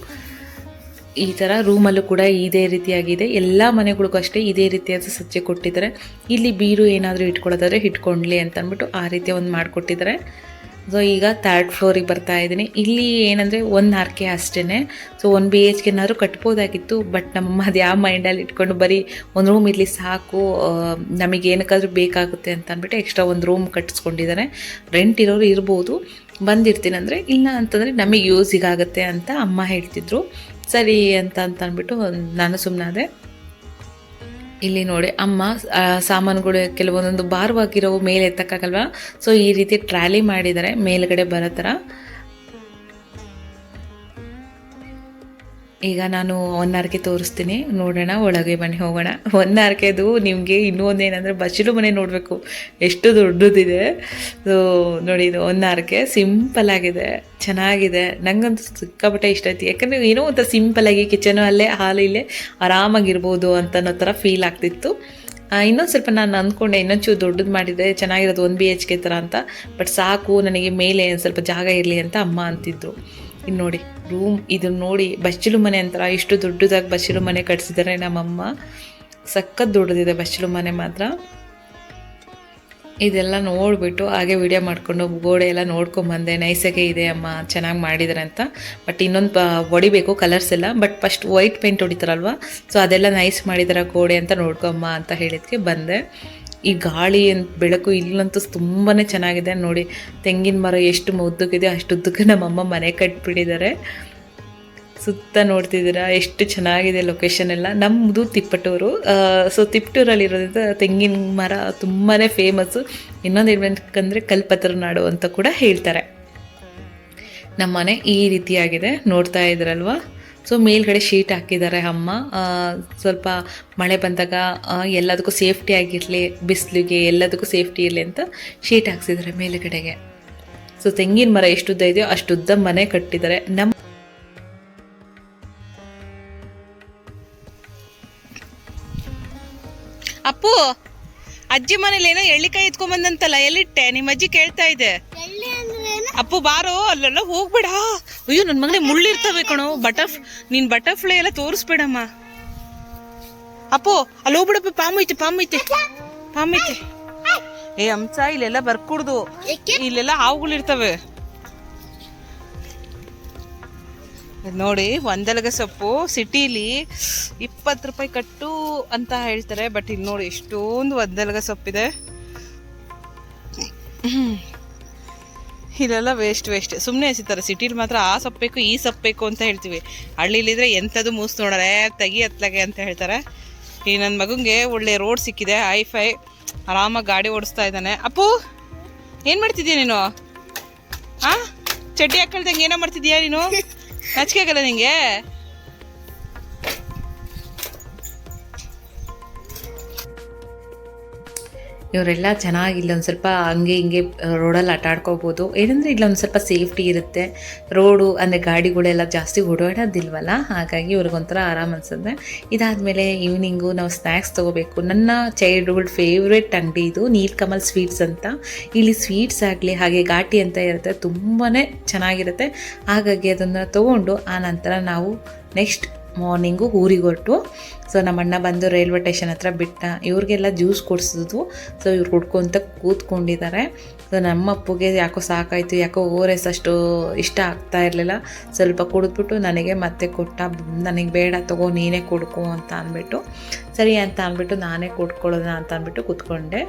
S3: ಈ ಥರ ರೂಮಲ್ಲೂ ಕೂಡ ಇದೇ ರೀತಿಯಾಗಿದೆ. ಎಲ್ಲ ಮನೆಗಳಿಗೂ ಅಷ್ಟೇ ಇದೇ ರೀತಿಯಾದ ಸಜ್ಜೆ ಕೊಟ್ಟಿದ್ದಾರೆ. ಇಲ್ಲಿ ಬೀರು ಏನಾದರೂ ಇಟ್ಕೊಳ್ಳೋದಾದ್ರೆ ಇಟ್ಕೊಳ್ಳಿ ಅಂತ ಅಂದ್ಬಿಟ್ಟು ಆ ರೀತಿಯ ಒಂದು ಮಾಡಿಕೊಟ್ಟಿದ್ದಾರೆ. ಸೊ ಈಗ ಥರ್ಡ್ ಫ್ಲೋರಿಗೆ ಬರ್ತಾ ಇದ್ದೀನಿ. ಇಲ್ಲಿ ಏನಂದರೆ ಒಂದು ಆರ್ಕೆ ಅಷ್ಟೇ ಸೊ ಒಂದು ಬಿ ಎಚ್ ಕೆನಾದ್ರು ಕಟ್ಬೋದಾಗಿತ್ತು ಬಟ್ ನಮ್ಮ ಅದು ಯಾವ ಮೈಂಡಲ್ಲಿ ಇಟ್ಕೊಂಡು ಬರೀ ಒಂದು ರೂಮ್ ಇರಲಿ ಸಾಕು ನಮಗೆ ಏನಕ್ಕಾದ್ರೂ ಬೇಕಾಗುತ್ತೆ ಅಂತ ಅಂದ್ಬಿಟ್ಟು ಎಕ್ಸ್ಟ್ರಾ ಒಂದು ರೂಮ್ ಕಟ್ಟಿಸ್ಕೊಂಡಿದ್ದಾರೆ ರೆಂಟ್ ಇರೋರು ಇರ್ಬೋದು. ಬಂದಿರ್ತೀನಿ ಅಂದರೆ ಇಲ್ಲ ಅಂತಂದರೆ ನಮಗೆ ಯೂಸಿಗಾಗುತ್ತೆ ಅಂತ ಅಮ್ಮ ಹೇಳ್ತಿದ್ರು. ಸರಿ ಅಂತ ಅಂತ ಅಂದ್ಬಿಟ್ಟು ನಾನು ಸುಮ್ಮನಾದೆ ಇಲ್ಲಿ ನೋಡಿ, ಅಮ್ಮ ಸಾಮಾನುಗಳು ಕೆಲವೊಂದೊಂದು ಭಾರವಾಗಿರೋ ಮೇಲೆ ಎತ್ತಕ್ಕಾಗಲ್ವಾ ಸೊ ಈ ರೀತಿ ಟ್ರಾಲಿ ಮಾಡಿದ್ದಾರೆ, ಮೇಲ್ಗಡೆ ಬರೋ ಥರ. ಈಗ ನಾನು ಒನ್ ಆರ್ಕೆ ತೋರಿಸ್ತೀನಿ. ನೋಡೋಣ, ಒಳಗೆ ಬನ್ನಿ, ಹೋಗೋಣ. ಒನ್ ಆರ್ಕೆದು ನಿಮಗೆ ಇನ್ನೂ ಒಂದೇನಂದರೆ ಬಚ್ಚಲು ಮನೆ ನೋಡಬೇಕು. ಎಷ್ಟು ದೊಡ್ಡದಿದೆ. ಸೊ ನೋಡಿ ಇದು ಒನ್ ಆರ್ಕೆ ಸಿಂಪಲ್ ಆಗಿದೆ ಚೆನ್ನಾಗಿದೆ. ನನಗಂತೂ ಸಿಕ್ಕಾಪಟ್ಟೆ ಇಷ್ಟ ಆಯ್ತು. ಯಾಕಂದರೆ ಏನೋ ಒಂಥರ ಸಿಂಪಲಾಗಿ ಕಿಚನು ಅಲ್ಲೇ ಹಾಲು ಇಲ್ಲೇ ಆರಾಮಾಗಿರ್ಬೋದು ಅಂತ ಅನ್ನೋ ಥರ ಫೀಲ್ ಆಗ್ತಿತ್ತು. ಇನ್ನೊಂದು ಸ್ವಲ್ಪ ನಾನು ಅಂದ್ಕೊಂಡೆ ಇನ್ನೊಂಚೂರು ದೊಡ್ಡದು ಮಾಡಿದೆ ಚೆನ್ನಾಗಿರೋದು ಒಂದು ಬಿ ಎಚ್ ಕೆ ಥರ ಅಂತ. ಬಟ್ ಸಾಕು, ನನಗೆ ಮೇಲೆ ಸ್ವಲ್ಪ ಜಾಗ ಇರಲಿ ಅಂತ ಅಮ್ಮ ಅಂತಿದ್ರು. ಇನ್ನು ನೋಡಿ. ರೂಮ್ ಇದನ್ನ ನೋಡಿ ಬಚ್ಚಲು ಮನೆ ಅಂತಾರ, ಇಷ್ಟು ದೊಡ್ಡದಾಗಿ ಬಚ್ಚಲು ಮನೆ ಕಟ್ಸಿದ್ದಾರೆ ನಮ್ಮಮ್ಮ. ಸಖತ್ ದೊಡ್ಡದಿದೆ ಬಚ್ಚಲು ಮನೆ ಮಾತ್ರ. ಇದೆಲ್ಲ ನೋಡಿಬಿಟ್ಟು ಹಾಗೆ ವಿಡಿಯೋ ಮಾಡಿಕೊಂಡು ಗೋಡೆ ಎಲ್ಲ ನೋಡ್ಕೊಂಬಂದೆ ನೈಸಾಗೆ ಇದೆ ಅಮ್ಮ, ಚೆನ್ನಾಗಿ ಮಾಡಿದ್ದಾರೆ ಅಂತ. ಬಟ್ ಇನ್ನೊಂದು ಹೊಡಿಬೇಕು ಕಲರ್ಸ್ ಎಲ್ಲ. ಬಟ್ ಫಸ್ಟ್ ವೈಟ್ ಪೇಂಟ್ ಹೊಡಿತಾರಲ್ವ? ಸೊ ಅದೆಲ್ಲ ನೈಸ್ ಮಾಡಿದಾರ ಗೋಡೆ ಅಂತ ನೋಡ್ಕೊಮ್ಮ ಅಂತ ಹೇಳಿದ್ಕೆ ಬಂದೆ. ಈ ಗಾಳಿ ಬೆಳಕು ಇಲ್ಲಂತೂ ತುಂಬಾ ಚೆನ್ನಾಗಿದೆ. ನೋಡಿ, ತೆಂಗಿನ ಮರ ಎಷ್ಟು ಉದ್ದಕ್ಕಿದೆ ಅಷ್ಟು ಉದ್ದಕ್ಕೆ ನಮ್ಮಮ್ಮ ಮನೆ ಕಟ್ಬಿಟ್ಟಿದ್ದಾರೆ. ಸುತ್ತ ನೋಡ್ತಿದ್ದೀರಾ, ಎಷ್ಟು ಚೆನ್ನಾಗಿದೆ ಲೊಕೇಶನ್ ಎಲ್ಲ. ನಮ್ಮದು ತಿಪ್ಪಟೂರು. ಸೊ ತಿಪ್ಪಟೂರಲ್ಲಿರೋದ್ರಿಂದ ತೆಂಗಿನ ಮರ ತುಂಬಾ ಫೇಮಸ್ಸು ಇನ್ನೊಂದು ಹೇಳ್ಬೇಕಂದ್ರೆ ಕಲ್ಪತರ ನಾಡು ಅಂತ ಕೂಡ ಹೇಳ್ತಾರೆ. ನಮ್ಮ ಮನೆ ಈ ರೀತಿಯಾಗಿದೆ. ನೋಡ್ತಾ ಇದ್ರಲ್ವಾ? ಸೊ ಮೇಲ್ಗಡೆ ಶೀಟ್ ಹಾಕಿದ್ದಾರೆ ಅಮ್ಮ. ಸ್ವಲ್ಪ ಮಳೆ ಬಂದಾಗ ಎಲ್ಲದಕ್ಕೂ ಸೇಫ್ಟಿ ಆಗಿರಲಿ, ಬಿಸಿಲಿಗೆ ಎಲ್ಲದಕ್ಕೂ ಸೇಫ್ಟಿ ಇರಲಿ ಅಂತ ಶೀಟ್ ಹಾಕ್ಸಿದ್ದಾರೆ ಮೇಲುಗಡೆಗೆ. ಸೊ ತೆಂಗಿನ ಮರ ಎಷ್ಟು ಉದ್ದ ಇದೆಯೋ ಅಷ್ಟು ಉದ್ದ ಮನೆ ಕಟ್ಟಿದ್ದಾರೆ. ನಮ್ಮ
S1: ಅಪ್ಪು! ಅಜ್ಜಿ ಮನೇಲಿ ಏನೋ ಎಳ್ಳಿಕಾಯಿ ಎತ್ಕೊಂಬಂದಂತಲ್ಲ ಎಲ್ಲಿಟ್ಟೆ? ನಿಮ್ಮ ಅಜ್ಜಿ ಕೇಳ್ತಾ ಇದೆ. ಅಪ್ಪು ಬಾರೋ ಅಲ್ಲೆಲ್ಲ ಹೋಗ್ಬೇಡ. ಅಯ್ಯೋ ನನ್ನ ಮಗನೇ ಮುಳ್ಳಿರ್ತವೆ ಕಣೋ. ಬಟಫ್ ನೀನ್ ಬಟರ್ಫ್ಲೈ ಎಲ್ಲ ತೋರಿಸ್ಬೇಡಮ್ಮ. ಅಪ್ಪು ಅಲ್ಲಿ ಹೋಗ್ಬಿಡಪ್ಪ ಪಾಮ್ ಐತೆ ಪಾಮ್ ಐತೆ. ಪಾಮ್ ಐತೆ. ಏ ಅಂಸ ಇಲ್ಲೆಲ್ಲ ಬರ್ಕೂಡ್ದು. ಇಲ್ಲೆಲ್ಲ ಹಾವುಗಳಿರ್ತವೆ ನೋಡಿ, ಒಂದಲಗ ಸೊಪ್ಪು, ಸಿಟಿಲಿ ಇಪ್ಪತ್ತು ರೂಪಾಯಿ ಕಟ್ಟು ಅಂತ ಹೇಳ್ತಾರೆ, ಬಟ್ ಇಲ್ಲಿ ನೋಡಿ ಎಷ್ಟೊಂದು ಒಂದಲಗ ಸೊಪ್ಪಿದೆ. ಇಲ್ಲೆಲ್ಲ ವೇಸ್ಟ್ ವೇಸ್ಟ್ ಸುಮ್ಮನೆ ಎಸಿತಾರೆ, ಸಿಟಿಲಿ ಮಾತ್ರ ಆ ಸೊಪ್ಪು ಬೇಕು ಈ ಸೊಪ್ಪು ಬೇಕು ಅಂತ ಹೇಳ್ತೀವಿ. ಹಳ್ಳಿಲಿದ್ರೆ ಎಂಥದ್ದು ಮೂಸ್ ನೋಡರೆ, ತೆಗಿ ಹತ್ಲಾಗೆ ಅಂತ ಹೇಳ್ತಾರೆ. ಈ ನನ್ನ ಮಗುಗೆ ಒಳ್ಳೆ ರೋಡ್ ಸಿಕ್ಕಿದೆ ಐ ಫೈ ಆರಾಮಾಗಿ ಗಾಡಿ ಓಡಿಸ್ತಾ ಇದ್ದಾನೆ. ಅಪ್ಪು, ಏನು ಮಾಡ್ತಿದ್ಯಾ ನೀನು? ಆ? ಚಡ್ಡಿ ಹಾಕೊಳ್ದಂಗೆ ಏನೋ ಮಾಡ್ತಿದ್ಯಾ ನೀನು? ನಾಚಿಕೆ ಆಗಲ್ಲ ನಿಂಗೆ
S3: ಇವರೆಲ್ಲ ಚೆನ್ನಾಗಿ ಇಲ್ಲೊಂದು ಸ್ವಲ್ಪ ಹಂಗೆ ಹಿಂಗೆ ರೋಡಲ್ಲಿ ಆಟ ಆಡ್ಕೋಬೋದು. ಏನಂದರೆ ಇಲ್ಲೊಂದು ಸ್ವಲ್ಪ ಸೇಫ್ಟಿ ಇರುತ್ತೆ. ರೋಡು ಅಂದರೆ ಗಾಡಿಗಳೆಲ್ಲ ಜಾಸ್ತಿ ಓಡಾಡೋದಿಲ್ವಲ್ಲ? ಹಾಗಾಗಿ ಇವ್ರಿಗೊಂಥರ ಆರಾಮ್ ಅನ್ಸುತ್ತೆ. ಇದಾದಮೇಲೆ ಈವ್ನಿಂಗು ನಾವು ಸ್ನ್ಯಾಕ್ಸ್ ತೊಗೋಬೇಕು. ನನ್ನ ಚೈಲ್ಡ್ಹುಡ್ ಫೇವ್ರೆಟ್ ಅಂಗಡಿ ಇದು ನೀಲ್ಕಮಲ್ ಸ್ವೀಟ್ಸ್ ಅಂತ. ಇಲ್ಲಿ ಸ್ವೀಟ್ಸ್ ಆಗಲಿ, ಹಾಗೆ ಘಾಟಿ ಅಂತ ಇರುತ್ತೆ ತುಂಬಾ ಚೆನ್ನಾಗಿರುತ್ತೆ. ಹಾಗಾಗಿ ಅದನ್ನು ತೊಗೊಂಡು, ಆ ನಂತರ ನಾವು ನೆಕ್ಸ್ಟ್ ಮಾರ್ನಿಂಗು ಊರಿಗೆ ಹೊರಟು ಸೊ ನಮ್ಮ ಅಣ್ಣ ಬಂದು ರೈಲ್ವೆ ಸ್ಟೇಷನ್ ಹತ್ರ ಬಿಟ್ಟ. ಇವ್ರಿಗೆಲ್ಲ ಜ್ಯೂಸ್ ಕೊಡಿಸಿದ್ವು ಸೊ ಇವ್ರು ಕುಡ್ಕೊಂತ ಕೂತ್ಕೊಂಡಿದ್ದಾರೆ. ಸೊ ನಮ್ಮ ಅಪ್ಪಗೆ ಯಾಕೋ ಸಾಕಾಯಿತು, ಯಾಕೋ ಓ ಎಸ್ ಅಷ್ಟು ಇಷ್ಟ ಆಗ್ತಾ ಇರಲಿಲ್ಲ. ಸ್ವಲ್ಪ ಕುಡಿದ್ಬಿಟ್ಟು ನನಗೆ ಮತ್ತೆ ಕೊಟ್ಟ. ನನಗೆ ಬೇಡ, ತಗೋ, ನೀನೇ ಕುಡ್ಕೊ ಅಂತ ಅಂದ್ಬಿಟ್ಟು. ಸರಿ ಅಂತ ಅಂದ್ಬಿಟ್ಟು ನಾನೇ ಕುಡ್ಕೊಳ್ಳೋಣ ಅಂತ ಅಂದ್ಬಿಟ್ಟು ಕೂತ್ಕೊಂಡೆ.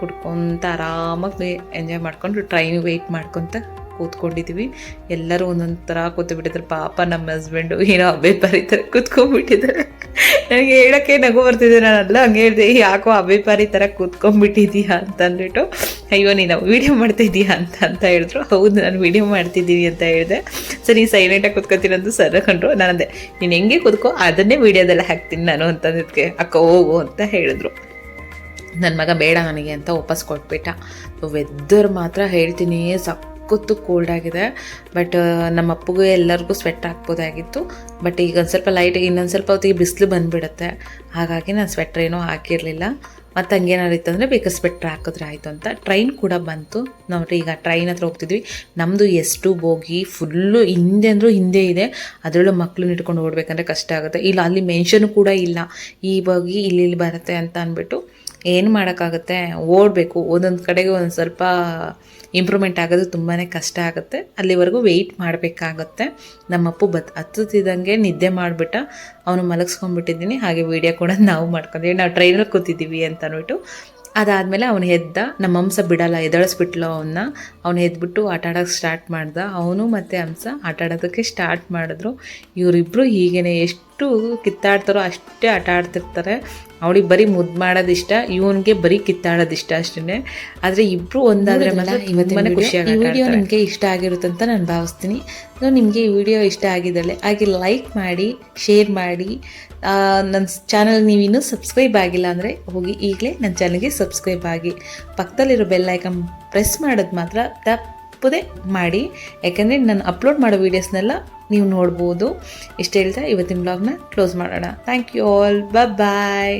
S3: ಕುಡ್ಕೊತ ಆರಾಮಾಗಿ ಎಂಜಾಯ್ ಮಾಡ್ಕೊಂಡು ಟ್ರೈನ್ ವೆಯ್ಟ್ ಮಾಡ್ಕೊತ ಕೂತ್ಕೊಂಡಿದ್ದೀವಿ ಎಲ್ಲರೂ ಒಂದೊಂದು ಕೂತು ಬಿಟ್ಟಿದ್ರು. ಪಾಪ ನಮ್ಮ ಹಸ್ಬೆಂಡು ಏನೋ ಅಬ್ಬೆ ಥರ ಕೂತ್ಕೊಂಡ್ಬಿಟ್ಟಿದ್ದಾರೆ. ನನಗೆ ಹೇಳೋಕ್ಕೆ ನಗು ಬರ್ತಿದ್ದೆ ನಾನಲ್ಲ ಹಂಗೆ ಹೇಳಿದೆ ಯಾಕೋ ಅಬ್ಬೆ ಪಾರಿ ಥರ ಕೂತ್ಕೊಂಡ್ಬಿಟ್ಟಿದ್ಯಾ? ಅಂತ ಅಂದ್ಬಿಟ್ಟು, ಅಯ್ಯೋ, ನೀನು ವೀಡಿಯೋ ಮಾಡ್ತಿದ್ದೀಯಾ? ಅಂತ ಅಂತ ಹೇಳಿದ್ರು. ಹೌದು, ನಾನು ವೀಡಿಯೋ ಮಾಡ್ತಿದ್ದೀನಿ ಅಂತ ಹೇಳಿದೆ. ಸರಿ ಸೈಲೆಂಟಾಗಿ ಕೂತ್ಕೊತೀನಿ ಅಂತ ಸರ್ ಕಂಡ್ರು. ನಾನು ಅಂದೆ, ನೀನು ಹೆಂಗೆ ಕೂತ್ಕೋ, ಅದನ್ನೇ ವೀಡಿಯೋದೆಲ್ಲ ಹಾಕ್ತೀನಿ ನಾನು ಅಂತಂದಿದ್ದಕ್ಕೆ ಅಕ್ಕ, ಹೋಗು, ಅಂತ ಹೇಳಿದ್ರು. ನನ್ನ ಮಗ ಬೇಡ ನನಗೆ ಅಂತ ವಾಪಸ್ ಕೊಟ್ಬಿಟ್ಟ. ವೆದರ್ ಮಾತ್ರ ಹೇಳ್ತೀನಿ ಸಖತ್ತು ಕೋಲ್ಡ್ ಆಗಿದೆ. ಬಟ್ ನಮ್ಮ ಅಪ್ಪಗೂ ಎಲ್ಲರಿಗೂ ಸ್ವೆಟ್ ಹಾಕ್ಬೋದಾಗಿತ್ತು ಬಟ್ ಈಗ ಒಂದು ಸ್ವಲ್ಪ ಲೈಟ್ ಇನ್ನೊಂದು ಸ್ವಲ್ಪ ಹೊತ್ತಿಗೆ ಬಿಸಿಲು ಬಂದುಬಿಡುತ್ತೆ. ಹಾಗಾಗಿ ನಾನು ಸ್ವೆಟ್ರ್ ಏನೂ ಹಾಕಿರಲಿಲ್ಲ. ಮತ್ತು ಹಂಗೇನಾರು ಇತ್ತಂದರೆ ಬೇಕಾದ್ರೆ ಸ್ವೆಟ್ರ್ ಹಾಕಿದ್ರೆ ಆಯಿತು ಅಂತ. ಟ್ರೈನ್ ಕೂಡ ಬಂತು. ನಾವು ಈಗ ಟ್ರೈನ್ ಹತ್ರ ಹೋಗ್ತಿದ್ವಿ. ನಮ್ಮದು ಎಷ್ಟು ಬೋಗಿ ಫುಲ್ಲು ಹಿಂದೆ ಅಂದರೂ ಹಿಂದೆ ಇದೆ. ಅದರಲ್ಲೂ ಮಕ್ಕಳನ್ನ ಇಟ್ಕೊಂಡು ಓಡಬೇಕಂದ್ರೆ ಕಷ್ಟ ಆಗುತ್ತೆ. ಇಲ್ಲ, ಅಲ್ಲಿ ಮೆನ್ಷನ್ ಕೂಡ ಇಲ್ಲ. ಈ ಬೋಗಿ ಇಲ್ಲಿ ಇಲ್ಲಿ ಬರುತ್ತೆ ಅಂತ ಅಂದ್ಬಿಟ್ಟು ಏನು ಮಾಡೋಕ್ಕಾಗುತ್ತೆ? ಓಡಬೇಕು. ಒಂದೊಂದು ಕಡೆಗೆ ಒಂದು ಸ್ವಲ್ಪ ಇಂಪ್ರೂವ್ಮೆಂಟ್ ಆಗೋದು ತುಂಬಾ ಕಷ್ಟ ಆಗುತ್ತೆ. ಅಲ್ಲಿವರೆಗೂ ವೆಯ್ಟ್ ಮಾಡಬೇಕಾಗುತ್ತೆ. ನಮ್ಮಪ್ಪು ಬತ್, ಹತ್ತುತ್ತಿದ್ದಂಗೆ ನಿದ್ದೆ ಮಾಡಿಬಿಟ್ಟ ಅವನು ಮಲಗಿಸ್ಕೊಂಡ್ಬಿಟ್ಟಿದ್ದೀನಿ. ಹಾಗೆ ವೀಡಿಯೋ ಕೂಡ ನಾವು ಮಾಡ್ಕೊಂಡ್ವಿ. ನಾವು ಟ್ರೈನಲ್ಲಿ ಕೂತಿದ್ದೀವಿ ಅಂತ ಅಂದ್ಬಿಟ್ಟು ಅದಾದಮೇಲೆ ಅವನು ಎದ್ದ. ನಮ್ಮ ಹಂಸ ಬಿಡಲ್ಲ, ಎದಳಿಸ್ಬಿಟ್ಲು ಅವನ್ನ. ಅವ್ನು ಎದ್ಬಿಟ್ಟು ಆಟ ಆಡೋಕ್ಕೆ ಸ್ಟಾರ್ಟ್ ಮಾಡ್ದ. ಅವನು ಮತ್ತು ಹಂಸ ಆಟ ಆಡೋದಕ್ಕೆ ಸ್ಟಾರ್ಟ್ ಮಾಡಿದ್ರು. ಇವರಿಬ್ಬರು ಹೀಗೇ ಎಷ್ಟು ಕಿತ್ತಾಡ್ತಾರೋ ಅಷ್ಟೇ ಆಟ ಆಡ್ತಿರ್ತಾರೆ. ಅವಳಿಗೆ ಬರೀ ಮುದ್ದು ಮಾಡೋದಿಷ್ಟ ಇವನಿಗೆ ಬರೀ ಕಿತ್ತಾಡೋದಿಷ್ಟ ಅಷ್ಟೇ ಆದರೆ ಇಬ್ಬರು ಒಂದಾದರೆ ಮಾತ್ರ ಇವತ್ತಿನ ಖುಷಿಯಾಗಿ ಈ ವಿಡಿಯೋ ನಿಮಗೆ ಇಷ್ಟ ಆಗಿರುತ್ತೆ ಅಂತ ನಾನು ಭಾವಿಸ್ತೀನಿ. ಸೊ ನಿಮಗೆ ಈ ವಿಡಿಯೋ ಇಷ್ಟ ಆಗಿದ್ದಲ್ಲಿ ಹಾಗೆ ಲೈಕ್ ಮಾಡಿ ಶೇರ್ ಮಾಡಿ. ನನ್ನ ಚಾನಲ್ ನೀವು ಇನ್ನೂ ಸಬ್ಸ್ಕ್ರೈಬ್ ಆಗಿಲ್ಲ ಅಂದರೆ ಹೋಗಿ ಈಗಲೇ ನನ್ನ ಚಾನಲ್ಗೆ ಸಬ್ಸ್ಕ್ರೈಬ್ ಆಗಿ. ಪಕ್ಕದಲ್ಲಿರೋ ಬೆಲ್ ಐಕನ್ ಪ್ರೆಸ್ ಮಾಡೋದು ಮಾತ್ರ ತಪ್ಪದೆ ಮಾಡಿ. ಯಾಕೆಂದರೆ ನಾನು ಅಪ್ಲೋಡ್ ಮಾಡೋ ವೀಡಿಯೋಸ್ನೆಲ್ಲ ನೀವು ನೋಡ್ಬೋದು. ಇಷ್ಟು ಹೇಳ್ತಾ ಇವತ್ತಿನ ಬ್ಲಾಗ್ನ ಕ್ಲೋಸ್ ಮಾಡೋಣ. Thank you all bye